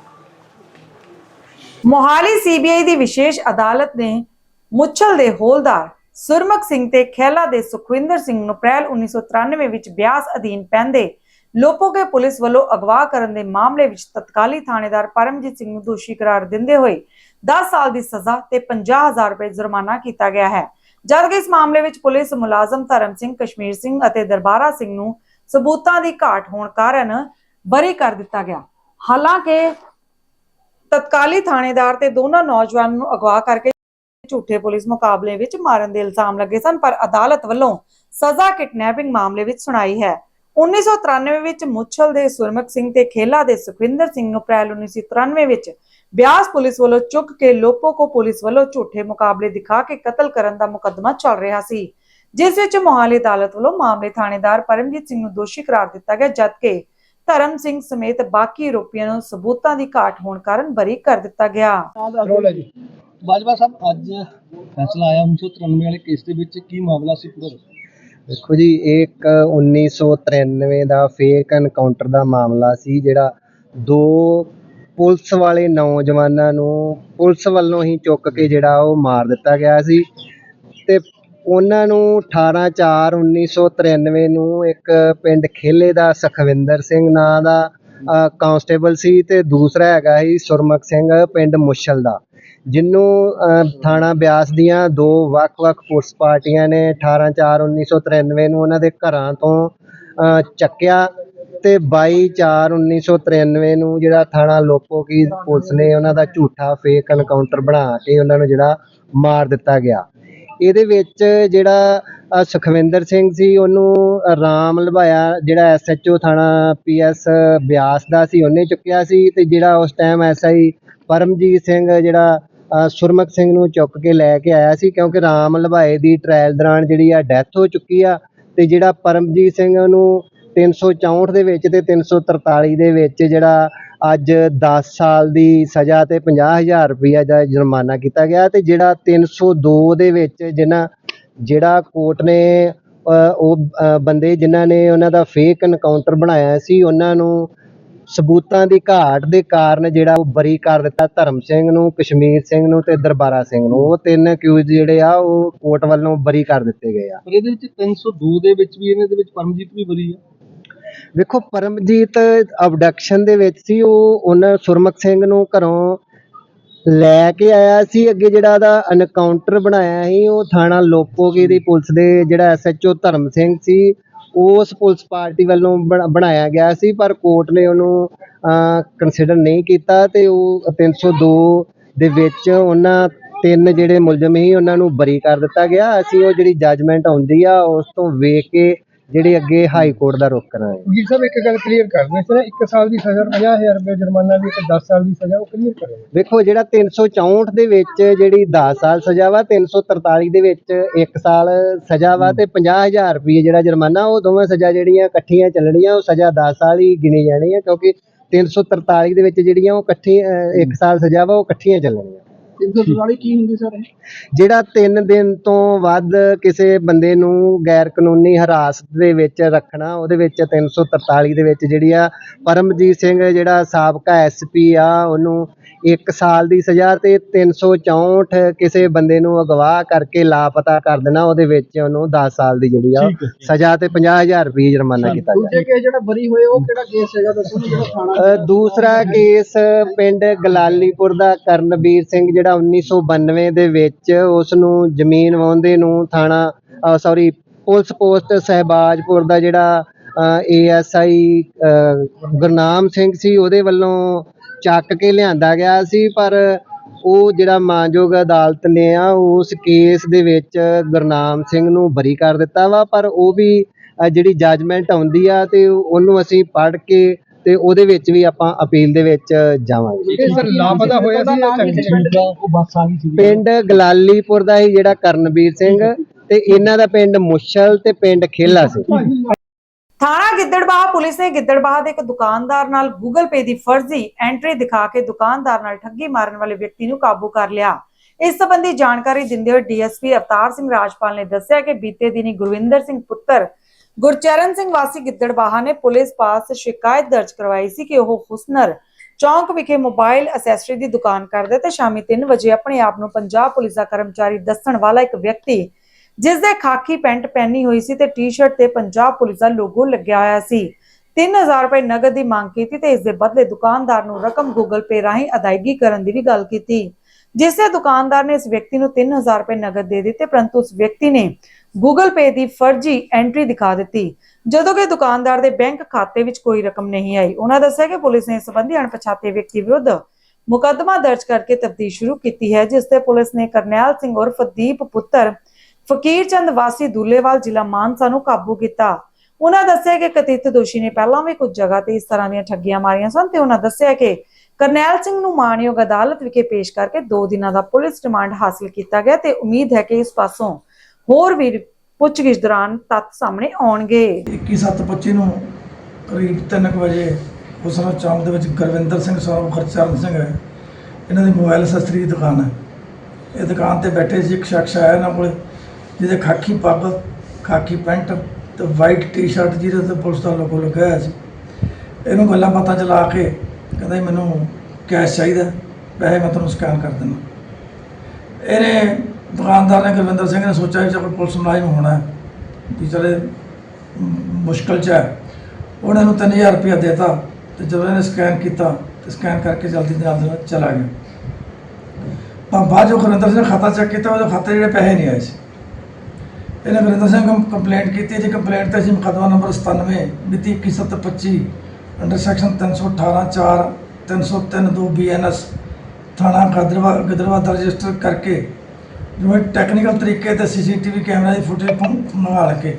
Mohali CBI ਦੀ ਵਿਸ਼ੇਸ਼ ਅਦਾਲਤ ਨੇ ਮੁੱਛਲ ਦੇ ਹੌਲਦਾਰ ਸੁਰਮਕ ਸਿੰਘ ਤੇ ਖੇਲਾ ਦੇ ਸੁਖਵਿੰਦਰ ਸਿੰਘ ਨੂੰ ਅਪ੍ਰੈਲ 1993 ਵਿੱਚ ਬਿਆਸ ਅਧੀਨ ਪੈਂਦੇ ਲੋਪੋਗੇ ਪੁਲਿਸ ਵੱਲੋਂ ਅਗਵਾ ਕਰਨ ਦੇ ਮਾਮਲੇ ਵਿੱਚ ਤਤਕਾਲੀ ਥਾਣੇਦਾਰ ਪਰਮਜੀਤ ਸਿੰਘ ਨੂੰ ਦੋਸ਼ੀ ਕਰਾਰ ਦਿੰਦੇ ਹੋਏ 10 ਸਾਲ ਦੀ ਸਜ਼ਾ ਤੇ 50000 ਰੁਪਏ ਜੁਰਮਾਨਾ ਕੀਤਾ ਗਿਆ ਹੈ। ਜਦਕਿ ਇਸ ਮਾਮਲੇ ਵਿੱਚ ਪੁਲਿਸ ਮੁਲਾਜ਼ਮ ਧਰਮ ਸਿੰਘ, ਕਸ਼ਮੀਰ ਸਿੰਘ ਅਤੇ ਦਰਬਾਰਾ ਸਿੰਘ ਨੂੰ ਸਬੂਤਾਂ ਦੀ ਘਾਟ ਹੋਣ ਕਾਰਨ ਬਰੀ ਕਰ ਦਿੱਤਾ ਗਿਆ। ਹਾਲਾਂਕਿ ਤਤਕਾਲੀ ਥਾਣੇਦਾਰ ਤੇ ਦੋਨਾਂ ਨੌਜਵਾਨਾਂ ਨੂੰ ਅਗਵਾ ਕਰਕੇ ਝੂਠੇ ਪੁਲਿਸ ਮੁਕਾਬਲੇ ਵਿੱਚ ਮਾਰਨ ਦੇ ਇਲਜ਼ਾਮ ਲੱਗੇ ਸਨ, ਪਰ ਅਦਾਲਤ ਵੱਲੋਂ ਸਜ਼ਾ ਕਿਡਨੈਪਿੰਗ ਮਾਮਲੇ ਵਿੱਚ ਸੁਣਾਈ ਹੈ। 1993 ਵਿੱਚ ਮੁੱਛਲ ਦੇ ਸੁਰਮਕ ਸਿੰਘ ਤੇ ਖੇਲਾ ਦੇ ਸੁਖਵਿੰਦਰ ਸਿੰਘ ਨੂੰ ਅਪ੍ਰੈਲ 1993 ਵਿੱਚ ਬਿਆਸ ਪੁਲਿਸ ਵੱਲੋਂ ਚੁੱਕ ਕੇ ਲੋਪੋਕੋ ਪੁਲਿਸ ਵੱਲੋਂ ਝੂਠੇ ਮੁਕਾਬਲੇ ਦਿਖਾ ਕੇ ਕਤਲ ਕਰਨ ਦਾ ਮੁਕੱਦਮਾ ਚੱਲ ਰਿਹਾ ਸੀ ਜਿਸ ਵਿੱਚ ਮੋਹਾਲੀ ਅਦਾਲਤ ਵੱਲੋਂ ਮਾਮਲੇ ਥਾਣੇਦਾਰ ਪਰਮਜੀਤ ਸਿੰਘ ਨੂੰ ਦੋਸ਼ੀ ਕਰਾਰ ਦਿੱਤਾ ਗਿਆ ਜਦਕਿ ਧਰਮ ਸਿੰਘ ਸਮੇਤ ਬਾਕੀ ਆਰੋਪੀਆਂ ਨੂੰ ਸਬੂਤਾਂ ਦੀ ਘਾਟ ਹੋਣ ਕਾਰਨ ਬਰੀ ਕਰ ਦਿੱਤਾ ਗਿਆ। ਬਾਜਵਾ ਸਾਹਿਬ ਅੱਜ ਫੈਸਲਾ ਆਇਆ 1993 ਵਾਲੇ ਕੇਸ ਦੇ ਵਿੱਚ ਕੀ ਮਾਮਲਾ ਸੀ ਪੂਰਾ ਦੇਖੋ ਜੀ, ਇਹ ਇੱਕ 1993 ਦਾ ਫੇਕ ਐਨਕਾਊਂਟਰ ਦਾ ਮਾਮਲਾ ਸੀ ਜਿਹੜਾ ਦੋ ਪੁਲਿਸ ਵਾਲੇ ਨੌਜਵਾਨਾਂ ਨੂੰ ਪੁਲਿਸ ਵੱਲੋਂ ਹੀ ਚੁੱਕ ਕੇ ਜਿਹੜਾ ਉਹ ਮਾਰ ਦਿੱਤਾ ਗਿਆ ਸੀ ਤੇ ਉਹਨਾਂ ਨੂੰ 18 4 1993 ਨੂੰ ਇੱਕ ਪਿੰਡ ਖੇਲੇ ਦਾ ਸੁਖਵਿੰਦਰ ਸਿੰਘ ਨਾਂ ਦਾ ਕਾਂਸਟੇਬਲ ਸੀ ਤੇ ਦੂਸਰਾ ਹੈਗਾ ਸੀ ਸੁਰਮਕ ਸਿੰਘ, ਪਿੰਡ ਮੁਸ਼ਲ ਦਾ। ਜਿਹਨੂੰ ਥਾਣਾ ਬਿਆਸ ਦੀਆਂ ਦੋ ਵੱਖ-ਵੱਖ ਪੁਲਿਸ ਪਾਰਟੀਆਂ ਨੇ 18 4 1993 ਨੂੰ ਉਹਨਾਂ ਦੇ ਘਰਾਂ ਤੋਂ ਅ, ਚੱਕਿਆ ਤੇ 22 4 1993 ਨੂੰ ਜਿਹੜਾ ਥਾਣਾ ਲੋਪੋਕੀ ਪੁਲਿਸ ਨੇ ਉਹਨਾਂ ਦਾ ਝੂਠਾ ਫੇਕ ਐਨਕਾਊਂਟਰ ਬਣਾ ਕੇ ਉਹਨਾਂ ਨੂੰ ਜਿਹੜਾ ਮਾਰ ਦਿੱਤਾ ਗਿਆ। ਇਹਦੇ ਵਿੱਚ ਜਿਹੜਾ ਸੁਖਵਿੰਦਰ ਸਿੰਘ ਸੀ ਉਹਨੂੰ ਰਾਮ ਲਭਾਇਆ ਜਿਹੜਾ ਐਸਐਚਓ ਥਾਣਾ ਪੀਐਸ ਬਿਆਸ ਦਾ ਸੀ ਉਹਨੇ ਚੁੱਕਿਆ ਸੀ ਤੇ ਜਿਹੜਾ ਉਸ ਟਾਈਮ ਐਸਆਈ ਪਰਮਜੀਤ ਸਿੰਘ ਜਿਹੜਾ ਸੁਰਮਕ ਸਿੰਘ ਨੂੰ ਚੁੱਕ ਕੇ ਲੈ ਕੇ ਆਇਆ ਸੀ ਕਿਉਂਕਿ ਰਾਮ ਲਭਾਏ ਦੀ ਟ੍ਰਾਇਲ ਦੌਰਾਨ ਜਿਹੜੀ ਆ ਡੈਥ ਹੋ ਚੁੱਕੀ ਆ ਤੇ ਜਿਹੜਾ ਪਰਮਜੀਤ ਸਿੰਘ ਨੂੰ 364 ਦੇ ਵਿੱਚ ਤੇ 343 ਦੇ ਵਿੱਚ ਜਿਹੜਾ ਅੱਜ 10 ਸਾਲ ਦੀ ਸਜ਼ਾ ਤੇ 50000 ਰੁਪਇਆ ਦਾ ਜੁਰਮਾਨਾ ਕੀਤਾ ਗਿਆ ਤੇ ਜਿਹੜਾ 302 ਦੇ ਵਿੱਚ ਜਿਹਨਾਂ ਜਿਹੜਾ ਕੋਰਟ ਨੇ ਉਹ ਬੰਦੇ ਜਿਨ੍ਹਾਂ ਨੇ ਉਹਨਾਂ ਦਾ ਫੇਕ ਐਨਕਾਊਂਟਰ ਬਣਾਇਆ ਸੀ, ਉਹਨਾਂ ਨੂੰ ਸਬੂਤਾਂ ਦੀ ਘਾਟ ਦੇ ਕਾਰਨ ਜਿਹੜਾ ਉਹ ਬਰੀ ਕਰ ਦਿੱਤਾ ਧਰਮ ਸਿੰਘ ਨੂੰ ਕਸ਼ਮੀਰ ਸਿੰਘ ਨੂੰ ਤੇ ਦਰਬਾਰਾ ਸਿੰਘ ਨੂੰ। ਉਹ ਤਿੰਨ ਅਕਿਊਜ਼ ਜਿਹੜੇ ਆ ਉਹ ਕੋਰਟ ਵੱਲੋਂ ਬਰੀ ਕਰ ਦਿੱਤੇ ਗਏ ਆ। ਪਰ ਇਹਦੇ ਵਿੱਚ 302 ਦੇ ਵਿੱਚ ਵੀ ਇਹਨਾਂ ਦੇ ਵਿੱਚ ਪਰਮਜੀਤ ਵੀ ਬਰੀ ਹੈ ਵੇਖੋ ਪਰਮਜੀਤ ਅਬਡਕਸ਼ਨ ਦੇ ਵਿੱਚ ਸੀ ਉਹ ਉਹਨਾਂ ਸੁਰਮਕ ਸਿੰਘ ਨੂੰ ਘਰੋਂ ਲੈ ਕੇ ਆਇਆ ਸੀ। ਅੱਗੇ ਜਿਹੜਾ ਉਹਦਾ ਐਨਕਾਊਂਟਰ ਬਣਾਇਆ ਸੀ ਉਹ ਥਾਣਾ ਲੋਪੋਗੇ ਦੀ ਪੁਲਿਸ ਦੇ ਜਿਹੜਾ ਐਸਐਚਓ ਧਰਮ ਸਿੰਘ ਸੀ ਉਸ ਪੁਲਿਸ ਪਾਰਟੀ ਵੱਲੋਂ ਬਣਾ- ਬਣਾਇਆ ਗਿਆ ਸੀ, ਪਰ ਕੋਰਟ ਨੇ ਉਹਨੂੰ ਕੰਸੀਡਰ ਨਹੀਂ ਕੀਤਾ ਅਤੇ ਉਹ 302 ਦੇ ਵਿੱਚ ਉਹਨਾਂ ਤਿੰਨ ਜਿਹੜੇ ਮੁਲਜ਼ਮ ਸੀ, ਉਹਨਾਂ ਨੂੰ ਬਰੀ ਕਰ ਦਿੱਤਾ ਗਿਆ। ਅਸੀਂ ਉਹ ਜਿਹੜੀ ਜੱਜਮੈਂਟ ਆਉਂਦੀ ਆ, ਉਸ ਤੋਂ ਵੇਖ ਕੇ ਜਿਹੜੇ ਅੱਗੇ ਹਾਈ ਕੋਰਟ ਦਾ ਰੁਖ ਕਰਾਂਗੇ ਵਕੀਲ ਸਾਹਿਬ ਇੱਕ ਗੱਲ ਕਲੀਅਰ ਕਰ ਦਿਓ। ਸਰ 1 ਸਾਲ ਦੀ ਸਜ਼ਾ 50000 ਰੁਪਏ ਜੁਰਮਾਨਾ ਦੀ ਤੇ 10 ਸਾਲ ਦੀ ਸਜ਼ਾ ਉਹ ਕਲੀਅਰ ਕਰੋ। ਵੇਖੋ ਜਿਹੜਾ 364 ਦੇ ਵਿੱਚ ਜਿਹੜੀ 10 ਸਾਲ ਸਜ਼ਾ ਵਾ 343 ਦੇ ਵਿੱਚ 1 ਸਾਲ ਸਜ਼ਾ ਵਾ ਤੇ 50000 ਰੁਪਏ ਜਿਹੜਾ ਜੁਰਮਾਨਾ ਉਹ ਦੋਵੇਂ ਸਜ਼ਾ ਜਿਹੜੀਆਂ ਇਕੱਠੀਆਂ ਚੱਲਣੀਆਂ ਉਹ ਸਜ਼ਾ 10 ਸਾਲ ਹੀ ਗਿਣੀ ਜਾਣੀ ਹੈ ਕਿਉਂਕਿ 343 ਦੇ ਵਿੱਚ ਜਿਹੜੀਆਂ ਉਹ ਇਕੱਠੀ 1 ਸਾਲ ਸਜ਼ਾ ਵਾ ਉਹ ਇਕੱਠੀਆਂ ਚੱਲਣੀਆਂ। 344 ਕੀ ਹੁੰਦੀ ਸਰ? ਜਿਹੜਾ 3 ਦਿਨ ਤੋਂ ਵੱਧ ਕਿਸੇ ਬੰਦੇ ਨੂੰ ਗੈਰ ਕਾਨੂੰਨੀ ਹਿਰਾਸਤ ਦੇ ਵਿੱਚ ਰੱਖਣਾ, ਉਹਦੇ ਵਿੱਚ 343 ਦੇ ਵਿੱਚ ਜਿਹੜੀ ਆ ਪਰਮਜੀਤ ਸਿੰਘ, ਜਿਹੜਾ ਸਾਬਕਾ ਐਸਪੀ ਆ, ਉਹਨੂੰ 1 ਸਾਲ ਦੀ ਸਜ਼ਾ ਤੇ 364 ਕਿਸੇ ਬੰਦੇ ਨੂੰ ਅਗਵਾ ਕਰਕੇ ਲਾਪਤਾ ਕਰ ਦੇਣਾ ਉਹਦੇ ਵਿੱਚ ਉਹਨੂੰ 10 ਸਾਲ ਦੀ ਜਿਹੜੀ ਆ ਸਜ਼ਾ ਤੇ 50000 ਰੁਪਏ ਜੁਰਮਾਨਾ ਕੀਤਾ ਗਿਆ। ਦੂਜੇ ਕੇਸ ਜਿਹੜਾ ਬਰੀ ਹੋਏ ਉਹ ਕਿਹੜਾ ਕੇਸ ਹੈਗਾ ਦੱਸੋ ਨਾ ਜਿਹੜਾ ਥਾਣਾ ਦੂਸਰਾ ਕੇਸ ਪਿੰਡ ਗਲਾਲੀਪੁਰ ਦਾ ਕਰਨਵੀਰ ਸਿੰਘ ਜਿਹੜਾ 1992 ਦੇ ਵਿੱਚ ਉਸ ਨੂੰ ਜ਼ਮੀਨ ਵਾਹੁੰਦੇ ਨੂੰ ਥਾਣਾ ਸੌਰੀ ਪੁਲਿਸ ਪੋਸਟ ਸਹਿਬਾਜਪੁਰ ਦਾ ਜਿਹੜਾ ਏਐਸਆਈ ਗੁਰਨਾਮ ਸਿੰਘ ਸੀ ਉਹਦੇ ਵੱਲੋਂ ਚੱਕ ਕੇ ਲਿਆਂਦਾ ਗਿਆ ਸੀ ਪਰ ਉਹ ਜਿਹੜਾ ਮਾਨਯੋਗ ਅਦਾਲਤ ਨੇ ਆ ਉਸ ਕੇਸ ਦੇ ਵਿੱਚ ਗੁਰਨਾਮ ਸਿੰਘ ਨੂੰ ਬਰੀ ਕਰ ਦਿੱਤਾ ਵਾ ਪਰ ਉਹ ਵੀ ਅ, ਜਿਹੜੀ ਜੱਜਮੈਂਟ ਆਉਂਦੀ ਆ ਤੇ ਉਹਨੂੰ ਅਸੀਂ ਪੜ੍ਹ ਕੇ ਤੇ ਉਹਦੇ ਵਿੱਚ ਵੀ ਆਪਾਂ ਅਪੀਲ ਦੇ ਵਿੱਚ ਜਾਵਾਂਗੇ। ਇਹ ਸਰ ਲਾਪਤਾ ਹੋਇਆ ਸੀ ਜਾਂ ਚੰਗੀ ਉਹ ਬੱਸ ਆ ਗਈ ਸੀ ਪਿੰਡ ਗਲਾਲੀਪੁਰ ਦਾ ਹੀ ਜਿਹੜਾ ਕਰਨਵੀਰ ਸਿੰਘ ਤੇ ਇਹਨਾਂ ਦਾ ਪਿੰਡ ਮੁਸ਼ਲ ਤੇ ਪਿੰਡ ਖੇਲਾ ਸੀ। ਥਾਣਾ ਗਿੱਦੜਬਾਹਾ ਪੁਲਿਸ ਨੇ ਗਿੱਦੜਬਾਹਾ ਦੇ ਇੱਕ ਦੁਕਾਨਦਾਰ ਨਾਲ ਗੂਗਲ ਪੇ ਦੀ ਫਰਜ਼ੀ ਐਂਟਰੀ ਦਿਖਾ ਕੇ ਦੁਕਾਨਦਾਰ ਨਾਲ ਠੱਗੀ ਮਾਰਨ ਵਾਲੇ ਵਿਅਕਤੀ ਨੂੰ ਕਾਬੂ ਕਰ ਲਿਆ। ਇਸ ਸੰਬੰਧੀ ਜਾਣਕਾਰੀ ਦਿੰਦੇ ਹੋਏ ਡੀਐਸਪੀ ਅਵਤਾਰ ਸਿੰਘ ਰਾਜਪਾਲ ਨੇ ਦੱਸਿਆ ਕਿ ਬੀਤੇ ਦਿਨੀ ਗੁਰਵਿੰਦਰ ਸਿੰਘ ਪੁੱਤਰ, ਗੁਰਚਰਨ ਸਿੰਘ ਵਾਸੀ ਗਿੱਦੜਬਾਹਾ ਨੇ ਪੁਲਿਸ ਪਾਸ ਸ਼ਿਕਾਇਤ ਦਰਜ ਕਰਵਾਈ ਸੀ ਕਿ ਉਹ ਹੁਸਨਰ ਚੌਂਕ ਵਿਖੇ ਮੋਬਾਈਲ ਅਸੈਸਰੀ ਦੀ ਦੁਕਾਨ ਕਰਦਾ ਤੇ ਸ਼ਾਮੀ 3 ਵਜੇ ਆਪਣੇ ਆਪ ਨੂੰ ਪੰਜਾਬ ਪੁਲਿਸ ਦਾ ਕਰਮਚਾਰੀ ਦੱਸਣ ਵਾਲਾ ਇੱਕ ਵਿਅਕਤੀ ਜਿਸ ਦੇ ਖਾਕੀ ਪੈਂਟ ਪਹਿਨੀ ਹੋਈ ਸੀ ਤੇ ਟੀ-ਸ਼ਰਟ ਤੇ ਪੰਜਾਬ ਪੁਲਿਸ ਦਾ ਲੋਗੋ ਲੱਗਿਆ ਹੋਇਆ ਸੀ। 3000 ਰੁਪਏ ਨਗਦ ਦੀ ਮੰਗ ਕੀਤੀ ਤੇ ਇਸ ਦੇ ਬਦਲੇ ਦੁਕਾਨਦਾਰ ਨੂੰ ਰਕਮ ਗੂਗਲ ਪੇ ਰਾਹੀਂ ਅਦਾਇਗੀ ਕਰਨ ਦੀ ਵੀ ਗੱਲ ਕੀਤੀ। ਜਿਸ ਤੇ ਦੁਕਾਨਦਾਰ ਨੇ ਇਸ ਵਿਅਕਤੀ ਨੂੰ 3000 ਰੁਪਏ ਨਗਦ ਦੇ ਦਿੱਤੇ, ਪਰੰਤੂ ਉਸ ਵਿਅਕਤੀ ਨੇ ਗੂਗਲ ਪੇ ਦੀ ਫਰਜ਼ੀ ਐਂਟਰੀ ਦਿਖਾ ਦਿੱਤੀ। ਜਦੋਂ ਕਿ ਦੁਕਾਨਦਾਰ ਦੇ ਬੈਂਕ ਖਾਤੇ ਵਿੱਚ ਕੋਈ ਰਕਮ ਨਹੀਂ ਆਈ। ਉਹਨਾਂ ਦੱਸਿਆ ਕਿ ਪੁਲਿਸ ਨੇ ਇਸ ਸੰਬੰਧੀ ਅਣਪਛਾਤੇ ਵਿਅਕਤੀ ਵਿਰੁੱਧ ਮੁਕੱਦਮਾ ਦਰਜ ਕਰਕੇ ਤਫਤੀਸ਼ ਸ਼ੁਰੂ ਕੀਤੀ ਹੈ, ਜਿਸ ਤੇ ਪੁਲਿਸ ਨੇ ਕਰਨੈਲ ਸਿੰਘ ਉਰਫ ਦੀਪ ਪੁੱਤਰ ਫਕੀਰ ਚੰਦ ਵਾਸੀ ਦੁੱਲੇਵਾਲ ਜ਼ਿਲ੍ਹਾ ਮਾਨਸਾ ਨੂੰ ਕਾਬੂ ਕੀਤਾ। ਉਹਨਾਂ ਦੱਸਿਆ ਕਿ ਕਥਿਤ ਦੋਸ਼ੀ ਨੇ ਪਹਿਲਾਂ ਵੀ ਕੁਝ ਜਗ੍ਹਾ ਤੇ ਇਸ ਤਰ੍ਹਾਂ ਦੀਆਂ ਠੱਗੀਆਂ ਮਾਰੀਆਂ ਸਨ ਤੇ ਉਹਨਾਂ ਦੱਸਿਆ ਕਿ ਕਰਨੈਲ ਸਿੰਘ ਨੂੰ ਮਾਣਯੋਗ ਅਦਾਲਤ ਵਿਖੇ ਪੇਸ਼ ਕਰਕੇ 2 ਦਿਨਾਂ ਦਾ ਪੁਲਿਸ ਰਿਮਾਂਡ ਹਾਸਲ ਕੀਤਾ ਗਿਆ ਤੇ ਉਮੀਦ ਹੈ ਕਿ ਇਸ ਪਾਸੋਂ ਹੋਰ ਵੀ ਪੁੱਛਗਿੱਛ ਦੌਰਾਨ ਤੱਥ ਸਾਹਮਣੇ ਆਉਣਗੇ। 21725 ਨੂੰ ਕਰੀਬ 3 ਵਜੇ ਉਸਰਾ ਚੌਂਕ ਦੇ ਵਿੱਚ ਗੁਰਵਿੰਦਰ ਸਿੰਘ ਸਾਹਿਬ ਖਰਚਰਨ ਸਿੰਘ ਹੈ। ਇਹਨਾਂ ਦੀ ਮੋਬਾਈਲ ਅਸੈਸਰੀ ਦੁਕਾਨ ਹੈ। ਇਹ ਦੁਕਾਨ ਤੇ ਬੈਠੇ ਸੀ ਇੱਕ ਸ਼ਖਸ ਆਇਆ ਇਹਨਾਂ ਕੋਲੇ। ਜਿਹਦੇ ਖਾਕੀ ਪੱਗ ਖਾਕੀ ਪੈਂਟ ਤੇ ਵਾਈਟ ਟੀ-ਸ਼ਰਟ ਜਿਹਦੇ ਤੇ ਪੁਲਿਸ ਦਾ ਲੋਗੋ ਲੱਗਿਆ ਹੋਇਆ ਸੀ। ਇਹਨੂੰ ਗੱਲਾਂ ਬਾਤਾਂ ਚਲਾ ਕੇ ਕਹਿੰਦਾ ਜੀ ਮੈਨੂੰ ਕੈਸ਼ ਚਾਹੀਦਾ ਪੈਸੇ ਮੈਂ ਤੁਹਾਨੂੰ ਸਕੈਨ ਕਰ ਦਿੰਦਾ। ਇਹਨੇ ਦੁਕਾਨਦਾਰ ਨੇ ਗੁਰਵਿੰਦਰ ਸਿੰਘ ਨੇ ਸੋਚਿਆ ਕਿ ਚਲੋ ਪੁਲਿਸ ਮੁਲਾਜ਼ਮ ਹੋਣਾ ਹੈ, ਵੀ ਚਲੇ ਮੁਸ਼ਕਲ ਚ ਹੈ। ਉਹਨੇ ਨੂੰ 3000 ਰੁਪਇਆ ਦੇਤਾ ਤੇ ਜਦੋਂ ਇਹਨੇ ਸਕੈਨ ਕੀਤਾ ਤੇ ਸਕੈਨ ਕਰਕੇ ਜਲਦੀ ਦੇ ਨਾਲ ਚਲਾ ਗਿਆ। ਪਰ ਬਾਅਦ ਜੋ ਗੁਰਵਿੰਦਰ ਸਿੰਘ ਨੇ ਖਾਤਾ ਚੈੱਕ ਕੀਤਾ ਉਹਦੇ ਖਾਤੇ ਜਿਹੜੇ ਪੈਸੇ ਨਹੀਂ ਆਏ ਸੀ। ਇਹਨੇ ਗੁਰਵਿੰਦਰ ਸਿੰਘ ਕੰਪਲੇਂਟ ਕੀਤੀ ਜੀ ਕੰਪਲੇਂਟ ਤੇ ਅਸੀਂ ਮੁਕੱਦਮਾ ਨੰਬਰ 97 ਮਿਤੀ 21725 ਅੰਡਰ ਸੈਕਸ਼ਨ 318 4 303 2 ਬੀਐਨਐਸ ਥਾਣਾ ਗਦਰਵਾ ਗਦਰਵਾ ਦਾ ਰਜਿਸਟਰ ਕਰਕੇ ਜਿਵੇਂ ਟੈਕਨੀਕਲ ਤਰੀਕੇ ਤੇ ਸੀਸੀਟੀਵੀ ਕੈਮਰਾ ਦੀ ਫੁਟੇਜ ਮੰਗਾ ਕੇ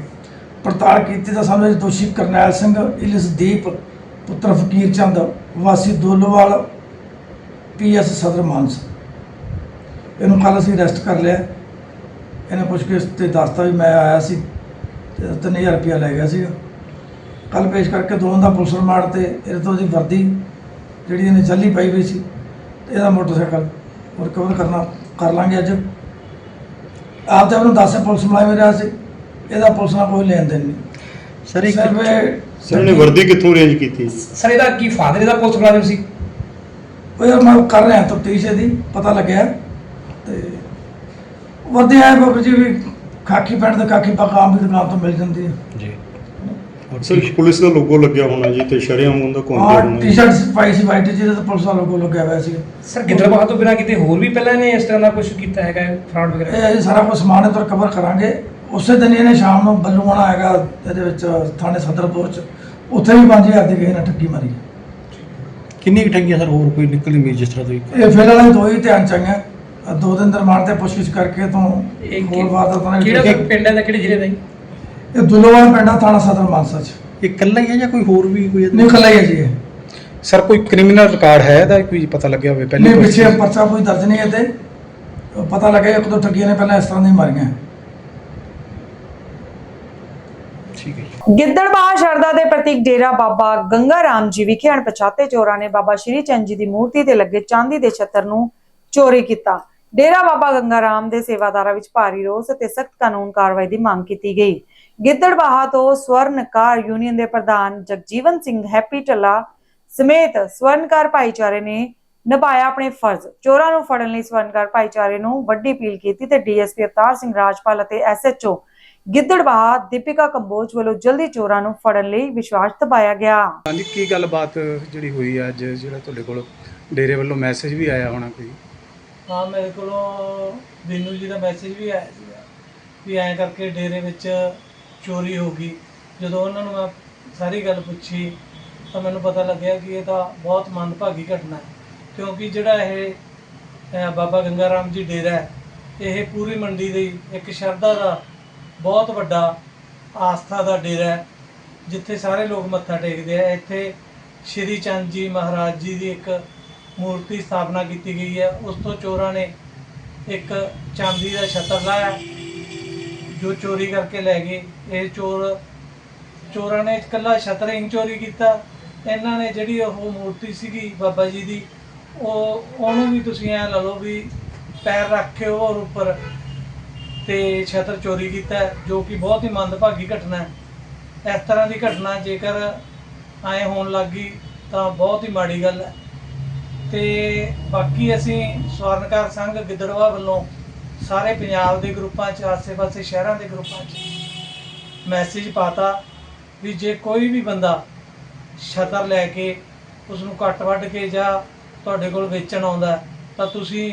ਪੜਤਾਲ ਕੀਤੀ ਤਾਂ ਸਾਨੂੰ ਦੋਸ਼ੀ ਕਰਨੈਲ ਸਿੰਘ, ਇਲਸਦੀਪ, ਪੁੱਤਰ ਫਕੀਰ ਚੰਦ, ਵਾਸੀ ਦੋਲੋਵਾਲ ਪੀਐਸ ਸਦਰ ਮਾਨਸ ਇਹਨੂੰ ਕੱਲ੍ਹ ਅਸੀਂ ਅਰੈਸਟ ਕਰ ਲਿਆ। ਇਹਨੇ ਪੁੱਛ ਕੇ ਤੇ ਦੱਸਤਾ ਵੀ ਮੈਂ ਆਇਆ ਸੀ ਤੇ 3000 ਰੁਪਇਆ ਲੈ ਗਿਆ ਸੀਗਾ। ਕੱਲ ਪੇਸ਼ ਕਰਕੇ ਦੋਵਾਂ ਦਾ ਪੁਲਿਸ ਰਿਮਾਂਡ ਤੇ ਇਹਦੇ ਤੋਂ ਉਹਦੀ ਵਰਦੀ ਜਿਹੜੀ ਇਹਨੇ ਚੱਲੀ ਪਾਈ ਹੋਈ ਸੀ ਤੇ ਇਹਦਾ ਮੋਟਰਸਾਈਕਲ ਰਿਕਵਰ ਕਰਨਾ ਕਰ ਲਾਂਗੇ ਅੱਜ। ਆਪ ਤਾਂ ਉਹਨੂੰ ਦੱਸ ਪੁਲਿਸ ਮੁਲਾਜ਼ਮ ਰਿਹਾ ਸੀ ਇਹਦਾ ਪੁਲਿਸ ਨਾਲ ਕੋਈ ਲੈਣ ਦੇਣ ਨਹੀਂ। ਸਰ ਇੱਕ ਸਰ ਨੇ ਵਰਦੀ ਕਿੱਥੋਂ ਅਰੇਂਜ ਕੀਤੀ? ਸਰ ਇਹਦਾ ਕੀ ਫਾਦਰ ਇਹਦਾ ਪੁਲਿਸ ਮੁਲਾਜ਼ਮ ਸੀ? ਉਹ ਯਾਰ ਮੈਂ ਕਰ ਰਿਹਾ ਤਫਤੀਸ਼ ਇਹਦੀ ਪਤਾ ਲੱਗਿਆ। ਵਰਦੀ ਆਇਆ ਬਾਬੂ ਜੀ ਵੀ ਖਾਕੀ ਪੈਂਟ ਤੇ ਖਾਕੀ ਪੱਗ ਆਮ ਦੀ ਦੁਕਾਨ ਤੋਂ ਮਿਲ ਜਾਂਦੀ ਹੈ। ਜੀ। ਸਰ ਪੁਲਿਸ ਦਾ ਲੋਗੋ ਲੱਗਿਆ ਹੋਣਾ ਜੀ ਤੇ ਸ਼ਰੇਆਮ ਉਹਦਾ ਹਾਂ ਕੌਣ ਟੀ-ਸ਼ਰਟ ਪਾਈ ਸੀ ਵਾਈਟ ਜਿਹਦੇ ਤੇ ਪੁਲਿਸ ਦਾ ਲੋਗੋ ਲੱਗਿਆ ਹੋਇਆ ਸੀ। ਸਰ ਗਿੱਦੜਬਾਹਾ ਤੋਂ ਬਿਨਾਂ ਕਿਤੇ ਹੋਰ ਵੀ ਪਹਿਲਾਂ ਨੇ ਇਸ ਤਰ੍ਹਾਂ ਦਾ ਕੁਝ ਕੀਤਾ ਹੈਗਾ ਫਰਾਡ ਵਗੈਰਾ? ਇਹ ਅਸੀਂ ਸਾਰਾ ਕੁਝ ਸਮਾਨ ਇਹ ਤੋਂ ਰਿਕਵਰ ਕਰਾਂਗੇ। ਉਸੇ ਦਿਨ ਇਹਨੇ ਸ਼ਾਮ ਨੂੰ ਬੱਲੂਆਣਾ ਹੈਗਾ ਇਹਦੇ ਵਿੱਚ ਥਾਣੇ ਸਦਰਪੁਰ ਚ ਉੱਥੇ ਵੀ 5000 ਦੀ ਕਿਸੇ ਨੇ ਠੱਗੀ ਮਾਰੀ। ਕਿੰਨੀ ਕੁ ਠੱਗੀਆਂ ਸਰ? ਹੋਰ ਕੋਈ ਨਿਕਲ ਨਹੀਂ ਜਿਸ ਤਰ੍ਹਾਂ ਇਹ ਫਿਰ ਵਾਲੇ ਦੋ ਹੀ ਧਿਆਨ ਚ ਆਈਆਂ। ਆਹ ਦੋ ਦਿਨ ਰਿਮਾਂਡ ਤੇ ਪੁੱਛਗਿੱਛ ਕਰਕੇ ਤੋਂ ਹੋਰ ਵਾਰਦਾਤਾਂ ਨੇ ਕਿਹੜਾ ਪਿੰਡ ਹੈ ਦਾ ਕਿਹੜੇ ਜ਼ਿਲ੍ਹੇ ਦਾ ਜੀ? ਇਹ ਦੁੱਲੋਵਾਲ ਪਿੰਡਾ ਥਾਣਾ ਸਦਰ ਮਾਨਸਾ ਚ। ਇਹ ਇਕੱਲਾ ਹੀ ਹੈ ਜਾਂ ਕੋਈ ਹੋਰ ਵੀ ਕੋਈ ਨਹੀਂ ਖਲਾ ਹੀ ਹੈ ਜੀ ਇਹ। ਸਰ ਕੋਈ ਕ੍ਰਿਮੀਨਲ ਰਿਕਾਰਡ ਹੈ ਇਹਦਾ? ਕੋਈ ਪਤਾ ਲੱਗਿਆ ਹੋਵੇ ਨਹੀਂ ਪਿੱਛੇ ਪਰਚਾ ਕੋਈ ਦਰਜ ਨਹੀਂ ਹੈ ਤੇ। ਪਤਾ ਲੱਗਿਆ ਇੱਕ ਦੋ ਠੱਗੀਆਂ ਨੇ ਪਹਿਲਾਂ ਇਸ ਤਰ੍ਹਾਂ ਦੀਆਂ ਮਾਰੀਆਂ। ਠੀਕ ਹੈ ਜੀ। ਗਿੱਦੜਬਾਹਾ ਸ਼ਰਦਾ ਦੇ ਪ੍ਰਤੀਕ ਡੇਰਾ ਬਾਬਾ ਗੰਗਾ ਰਾਮ ਜੀ ਵਿਖੇ ਅਣਪਛਾਤੇ ਚੋਰਾਂ ਨੇ ਬਾਬਾ ਸ਼੍ਰੀ ਚੰਦ ਜੀ ਦੀ ਮੂਰਤੀ ਤੇ ਲੱਗੇ ਚਾਂਦੀ ਦੇ ਛੱਤਰ ਨੂੰ ਚੋਰੀ ਕੀਤਾ। ਡੇਰਾ ਬਾਬਾ ਗੰਗਾ ਰਾਮ ਦੇ ਸੇਵਾਦਾਰਾਂ ਵਿੱਚ ਭਾਰੀ ਰੋਸ ਅਤੇ ਸਖਤ ਕਾਨੂੰਨ ਕਾਰਵਾਈ ਦੀ ਮੰਗ ਕੀਤੀ ਗਈ। ਗਿੱਦੜਬਾਹਾ ਤੋਂ ਸਵਰਨਕਾਰ ਯੂਨੀਅਨ ਦੇ ਪ੍ਰਧਾਨ ਜਗਜੀਵਨ ਸਿੰਘ ਹੈਪੀ ਟੱਲਾ ਸਮੇਤ ਸਵਰਨਕਾਰ ਭਾਈਚਾਰੇ ਨੇ ਨਿਭਾਇਆ ਆਪਣੇ ਫਰਜ਼। ਚੋਰਾਂ ਨੂੰ ਫੜਨ ਲਈ ਸਵਰਨਕਾਰ ਭਾਈਚਾਰੇ ਨੂੰ ਵੱਡੀ ਅਪੀਲ ਕੀਤੀ ਤੇ ਡੀਐਸਪੀ ਅਵਤਾਰ ਸਿੰਘ ਰਾਜਪਾਲ ਅਤੇ ਐਸਐਚਓ ਗਿੱਦੜਬਾਹਾ ਦੀਪਿਕਾ ਕੰਬੋਜ ਵੱਲੋਂ ਜਲਦੀ ਚੋਰਾਂ ਨੂੰ ਫੜਨ ਲਈ ਵਿਸ਼ਵਾਸ ਦਿਵਾਇਆ ਗਿਆ। ਹਾਂਜੀ, ਕੀ ਗੱਲਬਾਤ ਜਿਹੜੀ ਹੋਈ ਅੱਜ, ਜਿਹੜਾ ਤੁਹਾਡੇ ਕੋਲ ਡੇਰੇ ਵੱਲੋਂ ਮੈਸੇਜ ਵੀ ਆਇਆ ਹੋਣਾ ਕੋਈ? ਹਾਂ ਮੇਰੇ ਕੋਲੋਂ ਬੀਨੂ ਜੀ ਦਾ ਮੈਸੇਜ ਵੀ ਆਇਆ ਸੀਗਾ ਵੀ ਐਂ ਕਰਕੇ ਡੇਰੇ ਵਿੱਚ ਚੋਰੀ ਹੋ ਗਈ। ਜਦੋਂ ਉਹਨਾਂ ਨੂੰ ਮੈਂ ਸਾਰੀ ਗੱਲ ਪੁੱਛੀ ਤਾਂ ਮੈਨੂੰ ਪਤਾ ਲੱਗਿਆ ਕਿ ਇਹ ਤਾਂ ਬਹੁਤ ਮੰਦਭਾਗੀ ਘਟਨਾ ਹੈ। ਕਿਉਂਕਿ ਜਿਹੜਾ ਇਹ ਅਹ, ਬਾਬਾ ਗੰਗਾ ਰਾਮ ਜੀ ਡੇਰਾ ਹੈ ਇਹ ਪੂਰੀ ਮੰਡੀ ਦੀ ਇੱਕ ਸ਼ਰਧਾ ਦਾ ਬਹੁਤ ਵੱਡਾ ਆਸਥਾ ਦਾ ਡੇਰਾ ਹੈ ਜਿੱਥੇ ਸਾਰੇ ਲੋਕ ਮੱਥਾ ਟੇਕਦੇ ਆ। ਇੱਥੇ ਸ਼੍ਰੀ ਚੰਦ ਜੀ ਮਹਾਰਾਜ ਜੀ ਦੀ ਇੱਕ ਮੂਰਤੀ ਸਥਾਪਨਾ ਕੀਤੀ ਗਈ ਹੈ। ਉਸ ਤੋਂ ਚੋਰਾਂ ਨੇ ਇੱਕ ਚਾਂਦੀ ਦਾ ਛਤਰ ਲਾਇਆ, ਜੋ ਚੋਰੀ ਕਰਕੇ ਲੈ ਗਏ। ਇਹ ਚੋਰ, ਚੋਰਾਂ ਨੇ ਇਕੱਲਾ ਛਤਰ ਹੀ ਚੋਰੀ ਕੀਤਾ। ਇਹਨਾਂ ਨੇ ਜਿਹੜੀ ਉਹ ਮੂਰਤੀ ਸੀਗੀ ਬਾਬਾ ਜੀ ਦੀ, ਉਹ, ਉਹਨੂੰ ਵੀ ਤੁਸੀਂ ਐ ਲਾ ਲਓ ਵੀ ਪੈਰ ਰੱਖ ਕੇ ਉਹ ਉੱਪਰ ਤੇ ਛਤਰ ਚੋਰੀ ਕੀਤਾ, ਜੋ ਕਿ ਬਹੁਤ ਹੀ ਮੰਦਭਾਗੀ ਘਟਨਾ ਹੈ। ਇਸ ਤਰ੍ਹਾਂ ਦੀ ਘਟਨਾ ਜੇਕਰ ਐ ਹੋਣ ਲੱਗੀ ਤਾਂ ਬਹੁਤ ਹੀ ਮਾੜੀ ਗੱਲ ਹੈ। ਤੇ ਬਾਕੀ ਅਸੀਂ ਸਵਰਨਕਾਰ ਸੰਘ ਗਿੱਦੜਵਾ ਵੱਲੋਂ ਸਾਰੇ ਪੰਜਾਬ ਦੇ ਗਰੁੱਪਾਂ 'ਚ, ਆਸੇ-ਪਾਸੇ ਸ਼ਹਿਰਾਂ ਦੇ ਗਰੁੱਪਾਂ 'ਚ ਮੈਸੇਜ ਪਾਤਾ ਵੀ ਜੇ ਕੋਈ ਵੀ ਬੰਦਾ ਛਤਰ ਲੈ ਕੇ ਉਸ ਨੂੰ ਕੱਟ ਵੱਢ ਕੇ ਜਾਂ ਤੁਹਾਡੇ ਕੋਲ ਵੇਚਣ ਆਉਂਦਾ, ਤਾਂ ਤੁਸੀਂ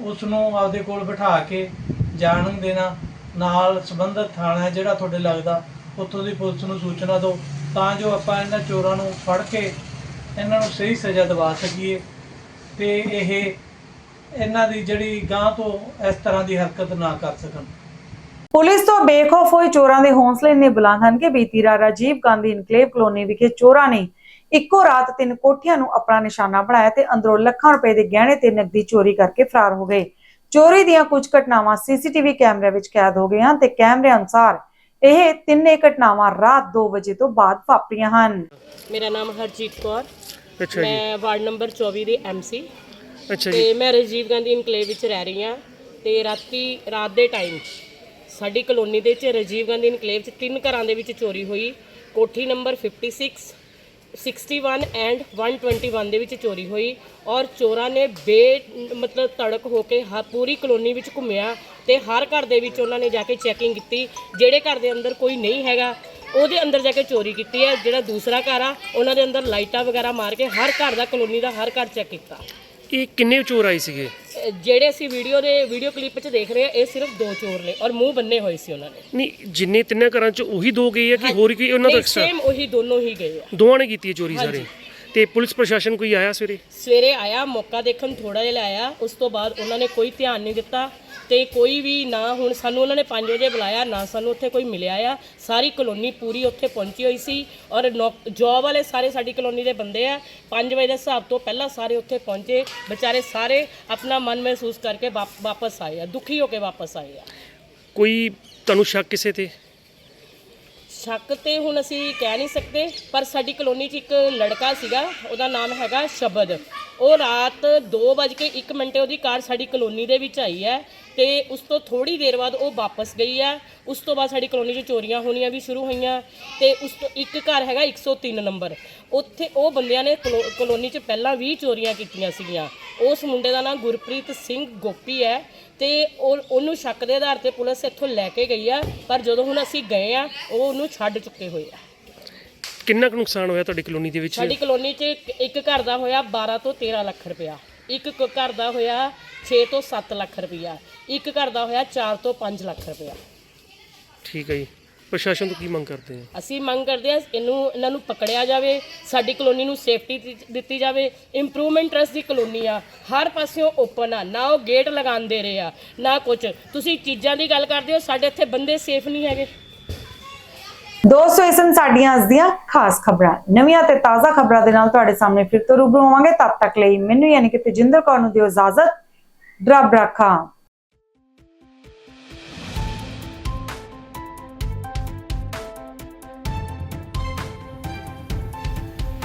ਉਸ ਨੂੰ ਆਪਦੇ ਕੋਲ ਬਿਠਾ ਕੇ ਜਾਣ ਦੇਣਾ। ਨਾਲ ਸੰਬੰਧਿਤ ਥਾਣਾ ਜਿਹੜਾ ਤੁਹਾਡੇ ਲੱਗਦਾ, ਉੱਥੋਂ ਦੀ ਪੁਲਿਸ ਨੂੰ ਸੂਚਨਾ ਦਿਓ, ਤਾਂ ਜੋ ਆਪਾਂ ਇਹਨਾਂ ਚੋਰਾਂ ਨੂੰ ਫੜ ਕੇ ਇਹਨਾਂ ਨੂੰ ਸਹੀ ਸਜ਼ਾ ਦਿਵਾ ਸਕੀਏ। ਤੇ ਇਹ ਇਹਨਾਂ ਦੀ ਜਿਹੜੀ ਗਾਂ ਤੋਂ ਇਸ ਤਰ੍ਹਾਂ ਦੀ ਹਰਕਤ ਨਾ ਕਰ ਸਕਣ। ਪੁਲਿਸ ਤੋਂ ਬੇਖੌਫ ਹੋਏ ਚੋਰਾਂ ਦੇ ਹੌਸਲੇ ਨੇ ਬੁਲੰਦ ਹਨ ਕਿ ਬੀਤੀ ਰਾਤ ਰਾਜੀਵ ਗਾਂਧੀ ਇਨਕਲੇਵ ਕਲੋਨੀ ਵਿਖੇ ਚੋਰਾਂ ਨੇ ਇੱਕੋ ਰਾਤ ਤਿੰਨ ਕੋਠੀਆਂ ਨੂੰ ਆਪਣਾ ਨਿਸ਼ਾਨਾ ਬਣਾਇਆ ਤੇ ਅੰਦਰੋਂ ਲੱਖਾਂ ਰੁਪਏ ਦੇ ਗਹਿਣੇ ਤੇ ਨਕਦੀ ਚੋਰੀ ਕਰਕੇ ਫਰਾਰ ਹੋ ਗਏ। ਚੋਰੀ ਦੀਆਂ ਕੁਝ ਘਟਨਾਵਾਂ ਸੀਸੀਟੀਵੀ ਕੈਮਰੇ ਵਿੱਚ ਕੈਦ ਹੋ ਗਈਆਂ ਤੇ ਕੈਮਰੇ ਅਨੁਸਾਰ ਇਹ ਤਿੰਨੇ ਘਟਨਾਵਾਂ ਰਾਤ 2 ਵਜੇ ਤੋਂ ਬਾਅਦ ਵਾਪਰੀਆਂ ਹਨ। ਮੇਰਾ ਨਾਮ ਹਰਜੀਤ ਕੌਰ। ਅੱਛਾ ਜੀ। ਮੈਂ ਵਾਰਡ ਨੰਬਰ 24 ਦੀ ਐਮਸੀ ਅੱਛਾ ਜੀ। ਤੇ ਮੈਂ ਰਾਜੀਵ ਗਾਂਧੀ ਇਨਕਲੇਵ ਵਿੱਚ ਰਹਿ ਰਹੀ ਹਾਂ ਤੇ ਰਾਤੀ ਰਾਤ ਦੇ ਟਾਈਮ ਸਾਡੀ ਕਲੋਨੀ ਦੇ ਵਿੱਚ ਰਾਜੀਵ ਗਾਂਧੀ ਇਨਕਲੇਵ 'ਚ ਤਿੰਨ ਘਰਾਂ ਦੇ ਵਿੱਚ ਚੋਰੀ ਹੋਈ। ਕੋਠੀ ਨੰਬਰ 56 61 ਐਂਡ 121 ਦੇ ਵਿੱਚ ਚੋਰੀ ਹੋਈ ਔਰ ਚੋਰਾਂ ਨੇ ਬੇ ਮਤਲਬ ਤੜਕ ਹੋ ਕੇ ਹ- ਪੂਰੀ ਕਲੋਨੀ ਵਿੱਚ ਘੁੰਮਿਆ ਤੇ ਹਰ ਘਰ ਦੇ ਵਿੱਚ ਉਹਨਾਂ ਨੇ ਜਾ ਕੇ ਚੈਕਿੰਗ ਕੀਤੀ। ਜਿਹੜੇ ਘਰ ਦੇ ਅੰਦਰ ਕੋਈ ਨਹੀਂ ਹੈਗਾ ਉਹਦੇ ਅੰਦਰ ਜਾ ਕੇ ਚੋਰੀ ਕੀਤੀ ਹੈ ਜਿਹੜਾ ਦੂਸਰਾ ਘਰ ਆ ਉਹਨਾਂ ਦੇ ਅੰਦਰ ਲਾਈਟਾਂ ਵਗੈਰਾ ਮਾਰ ਕੇ ਹਰ ਘਰ ਦਾ ਕਲੋਨੀ ਦਾ ਹਰ ਘਰ ਚੈੱਕ ਕੀਤਾ। ਇਹ ਕਿੰਨੇ ਚੋਰ ਆਏ ਸੀਗੇ? ਜਿਹੜੇ ਅਸੀਂ ਵੀਡੀਓ ਦੇ ਵੀਡੀਓ ਕਲਿੱਪ 'ਚ ਦੇਖ ਰਹੇ ਆ ਇਹ ਸਿਰਫ ਦੋ ਚੋਰ ਨੇ ਔਰ ਮੂੰਹ ਬੰਨੇ ਹੋਏ ਸੀ ਉਹਨਾਂ ਨੇ। ਨਹੀਂ ਜਿੰਨੇ ਤਿੰਨਾਂ ਘਰਾਂ ਚ ਉਹੀ ਦੋ ਗਏ ਆ ਕਿ ਹੋਰ ਕੋਈ ਉਹਨਾਂ ਦਾ ਐਕਸਟਰਾ ਸੇਮ ਉਹੀ ਦੋਨੋਂ ਹੀ ਗਏ ਆ। ਦੋਵਾਂ ਨੇ ਕੀਤੀ ਹੈ ਚੋਰੀ ਸਾਰੇ? ਤੇ ਪੁਲਿਸ ਪ੍ਰਸ਼ਾਸਨ ਕੋਈ ਆਇਆ ਸਵੇਰੇ? ਸਵੇਰੇ ਆਇਆ ਮੌਕਾ ਦੇਖਣ ਥੋੜਾ ਜਿਹਾ ਆਇਆ ਉਸ ਤੋਂ ਬਾਅਦ ਉਹਨਾਂ ਨੇ ਕੋਈ ਧਿਆਨ ਨਹੀਂ ਦਿੱਤਾ। ਤੇ ਕੋਈ ਵੀ ਨਾ ਹੁਣ ਸਾਨੂੰ ਉਹਨਾਂ ਨੇ 5 ਵਜੇ ਬੁਲਾਇਆ, ਨਾ ਸਾਨੂੰ ਉੱਥੇ ਕੋਈ ਮਿਲਿਆ ਆ। ਸਾਰੀ ਕਲੋਨੀ ਪੂਰੀ ਉੱਥੇ ਪਹੁੰਚੀ ਹੋਈ ਸੀ ਔਰ ਜੌਬ ਵਾਲੇ ਸਾਰੇ ਸਾਡੀ ਕਲੋਨੀ ਦੇ ਬੰਦੇ ਆ। 5 ਵਜੇ ਦੇ ਹਿਸਾਬ ਤੋਂ ਪਹਿਲਾਂ ਸਾਰੇ ਉੱਥੇ ਪਹੁੰਚੇ। ਵਿਚਾਰੇ ਸਾਰੇ ਆਪਣਾ ਮਨ ਮਹਿਸੂਸ ਕਰਕੇ ਵਾਪ- ਵਾਪਸ ਆਏ ਆ, ਦੁਖੀ ਹੋ ਕੇ ਵਾਪਸ ਆਏ ਆ। ਕੋਈ ਤੁਹਾਨੂੰ ਸ਼ੱਕ ਕਿਸੇ ਤੇ? ਸ਼ੱਕ ਤੇ ਹੁਣ ਅਸੀਂ ਕਹਿ ਨਹੀਂ ਸਕਦੇ, ਪਰ ਸਾਡੀ ਕਲੋਨੀ 'ਚ ਇੱਕ ਲੜਕਾ ਸੀਗਾ, ਉਹਦਾ ਨਾਮ ਹੈਗਾ ਸ਼ਬਦ। ਉਹ ਰਾਤ 2:01 ਮਿੰਟੇ ਉਹਦੀ ਕਾਰ ਸਾਡੀ ਕਲੋਨੀ ਦੇ ਵਿੱਚ ਆਈ ਹੈ ਤੇ ਉਸ ਤੋਂ ਥੋੜੀ ਦੇਰ ਬਾਅਦ ਉਹ ਵਾਪਸ ਗਈ ਹੈ। ਉਸ ਤੋਂ ਬਾਅਦ ਸਾਡੀ ਕਲੋਨੀ 'ਚ ਚੋਰੀਆਂ ਹੋਣੀਆਂ ਵੀ ਸ਼ੁਰੂ ਹੋਈਆਂ ਤੇ ਉਸ ਤੋਂ ਇੱਕ ਘਰ ਹੈਗਾ 103 ਨੰਬਰ। ਉੱਥੇ ਉਹ ਬੰਦਿਆਂ ਨੇ ਕਲੋ- ਕਲੋਨੀ 'ਚ ਪਹਿਲਾਂ ਵੀ ਚੋਰੀਆਂ ਕੀਤੀਆਂ ਸੀਗੀਆਂ। ਉਸ ਮੁੰਡੇ ਦਾ ਨਾਮ ਗੁਰਪ੍ਰੀਤ ਸਿੰਘ ਗੋਪੀ ਹੈ। ਤੇ ਉਹ ਉਹਨੂੰ ਸ਼ੱਕ ਦੇ ਆਧਾਰ ਤੇ ਪੁਲਿਸ ਇੱਥੋਂ ਲੈ ਕੇ ਗਈ ਆ ਪਰ ਜਦੋਂ ਹੁਣ ਅਸੀਂ ਗਏ ਆ ਉਹ ਉਹਨੂੰ ਛੱਡ ਚੁੱਕੇ ਹੋਏ ਆ। ਕਿੰਨਾ ਕੁ ਨੁਕਸਾਨ ਹੋਇਆ ਤੁਹਾਡੀ ਕਲੋਨੀ ਦੇ ਵਿੱਚ? ਸਾਡੀ ਕਲੋਨੀ 'ਚ ਇੱਕ- ਇੱਕ ਘਰ ਦਾ ਹੋਇਆ 12 ਤੋਂ 13 ਲੱਖ ਰੁਪਇਆ। ਇੱਕ ਕ- ਘਰ ਦਾ ਹੋਇਆ 6 ਤੋਂ 7 ਲੱਖ ਰੁਪਇਆ। ਇੱਕ ਘਰ ਦਾ ਹੋਇਆ 4 ਤੋਂ 5 ਲੱਖ ਰੁਪਇਆ। ਠੀਕ ਹੈ ਜੀ। ਪ੍ਰਸ਼ਾਸਨ ਤੋਂ ਕੀ ਮੰਗ ਕਰਦੇ ਆ ਅਸੀਂ ਮੰਗ ਕਰਦੇ ਹਾਂ ਇਹਨੂੰ ਇਹਨਾਂ ਨੂੰ ਪਕੜਿਆ ਜਾਵੇ ਸਾਡੀ ਕਲੋਨੀ ਨੂੰ ਸੇਫਟੀ ਦਿੱਤੀ ਜਾਵੇ। ਇੰਪਰੂਵਮੈਂਟ ਟਰਸਟ ਦੀ ਕਲੋਨੀ ਆ ਹਰ ਪਾਸਿਓਂ ਓਪਨ ਆ ਨਾ ਉਹ ਗੇਟ ਲਗਾਉਂਦੇ ਰਹੇ ਆ ਨਾ ਕੁਝ ਤੁਸੀਂ ਚੀਜ਼ਾਂ ਦੀ ਗੱਲ ਕਰਦੇ ਹੋ ਸਾਡੇ ਇੱਥੇ ਬੰਦੇ ਸੇਫ ਨਹੀਂ ਹੈਗੇ। ਦੋਸਤੋ ਇਹ ਸਨ ਸਾਡੀਆਂ ਅੱਜ ਦੀਆਂ ਖਾਸ ਖਬਰਾਂ। ਨਵੀਆਂ ਤੇ ਤਾਜ਼ਾ ਖਬਰਾਂ ਦੇ ਨਾਲ ਤੁਹਾਡੇ ਸਾਹਮਣੇ ਫਿਰ ਤੋਂ ਰੂਬਰੂ ਹੋਵਾਂਗੇ। ਤਦ ਤੱਕ ਲਈ ਮੈਨੂੰ ਯਾਨੀ ਕਿ ਤੇਜਿੰਦਰ ਕੌਰ ਨੂੰ ਦਿਓ ਇਜਾਜ਼ਤ। ਰੱਬ ਰਾਖਾ।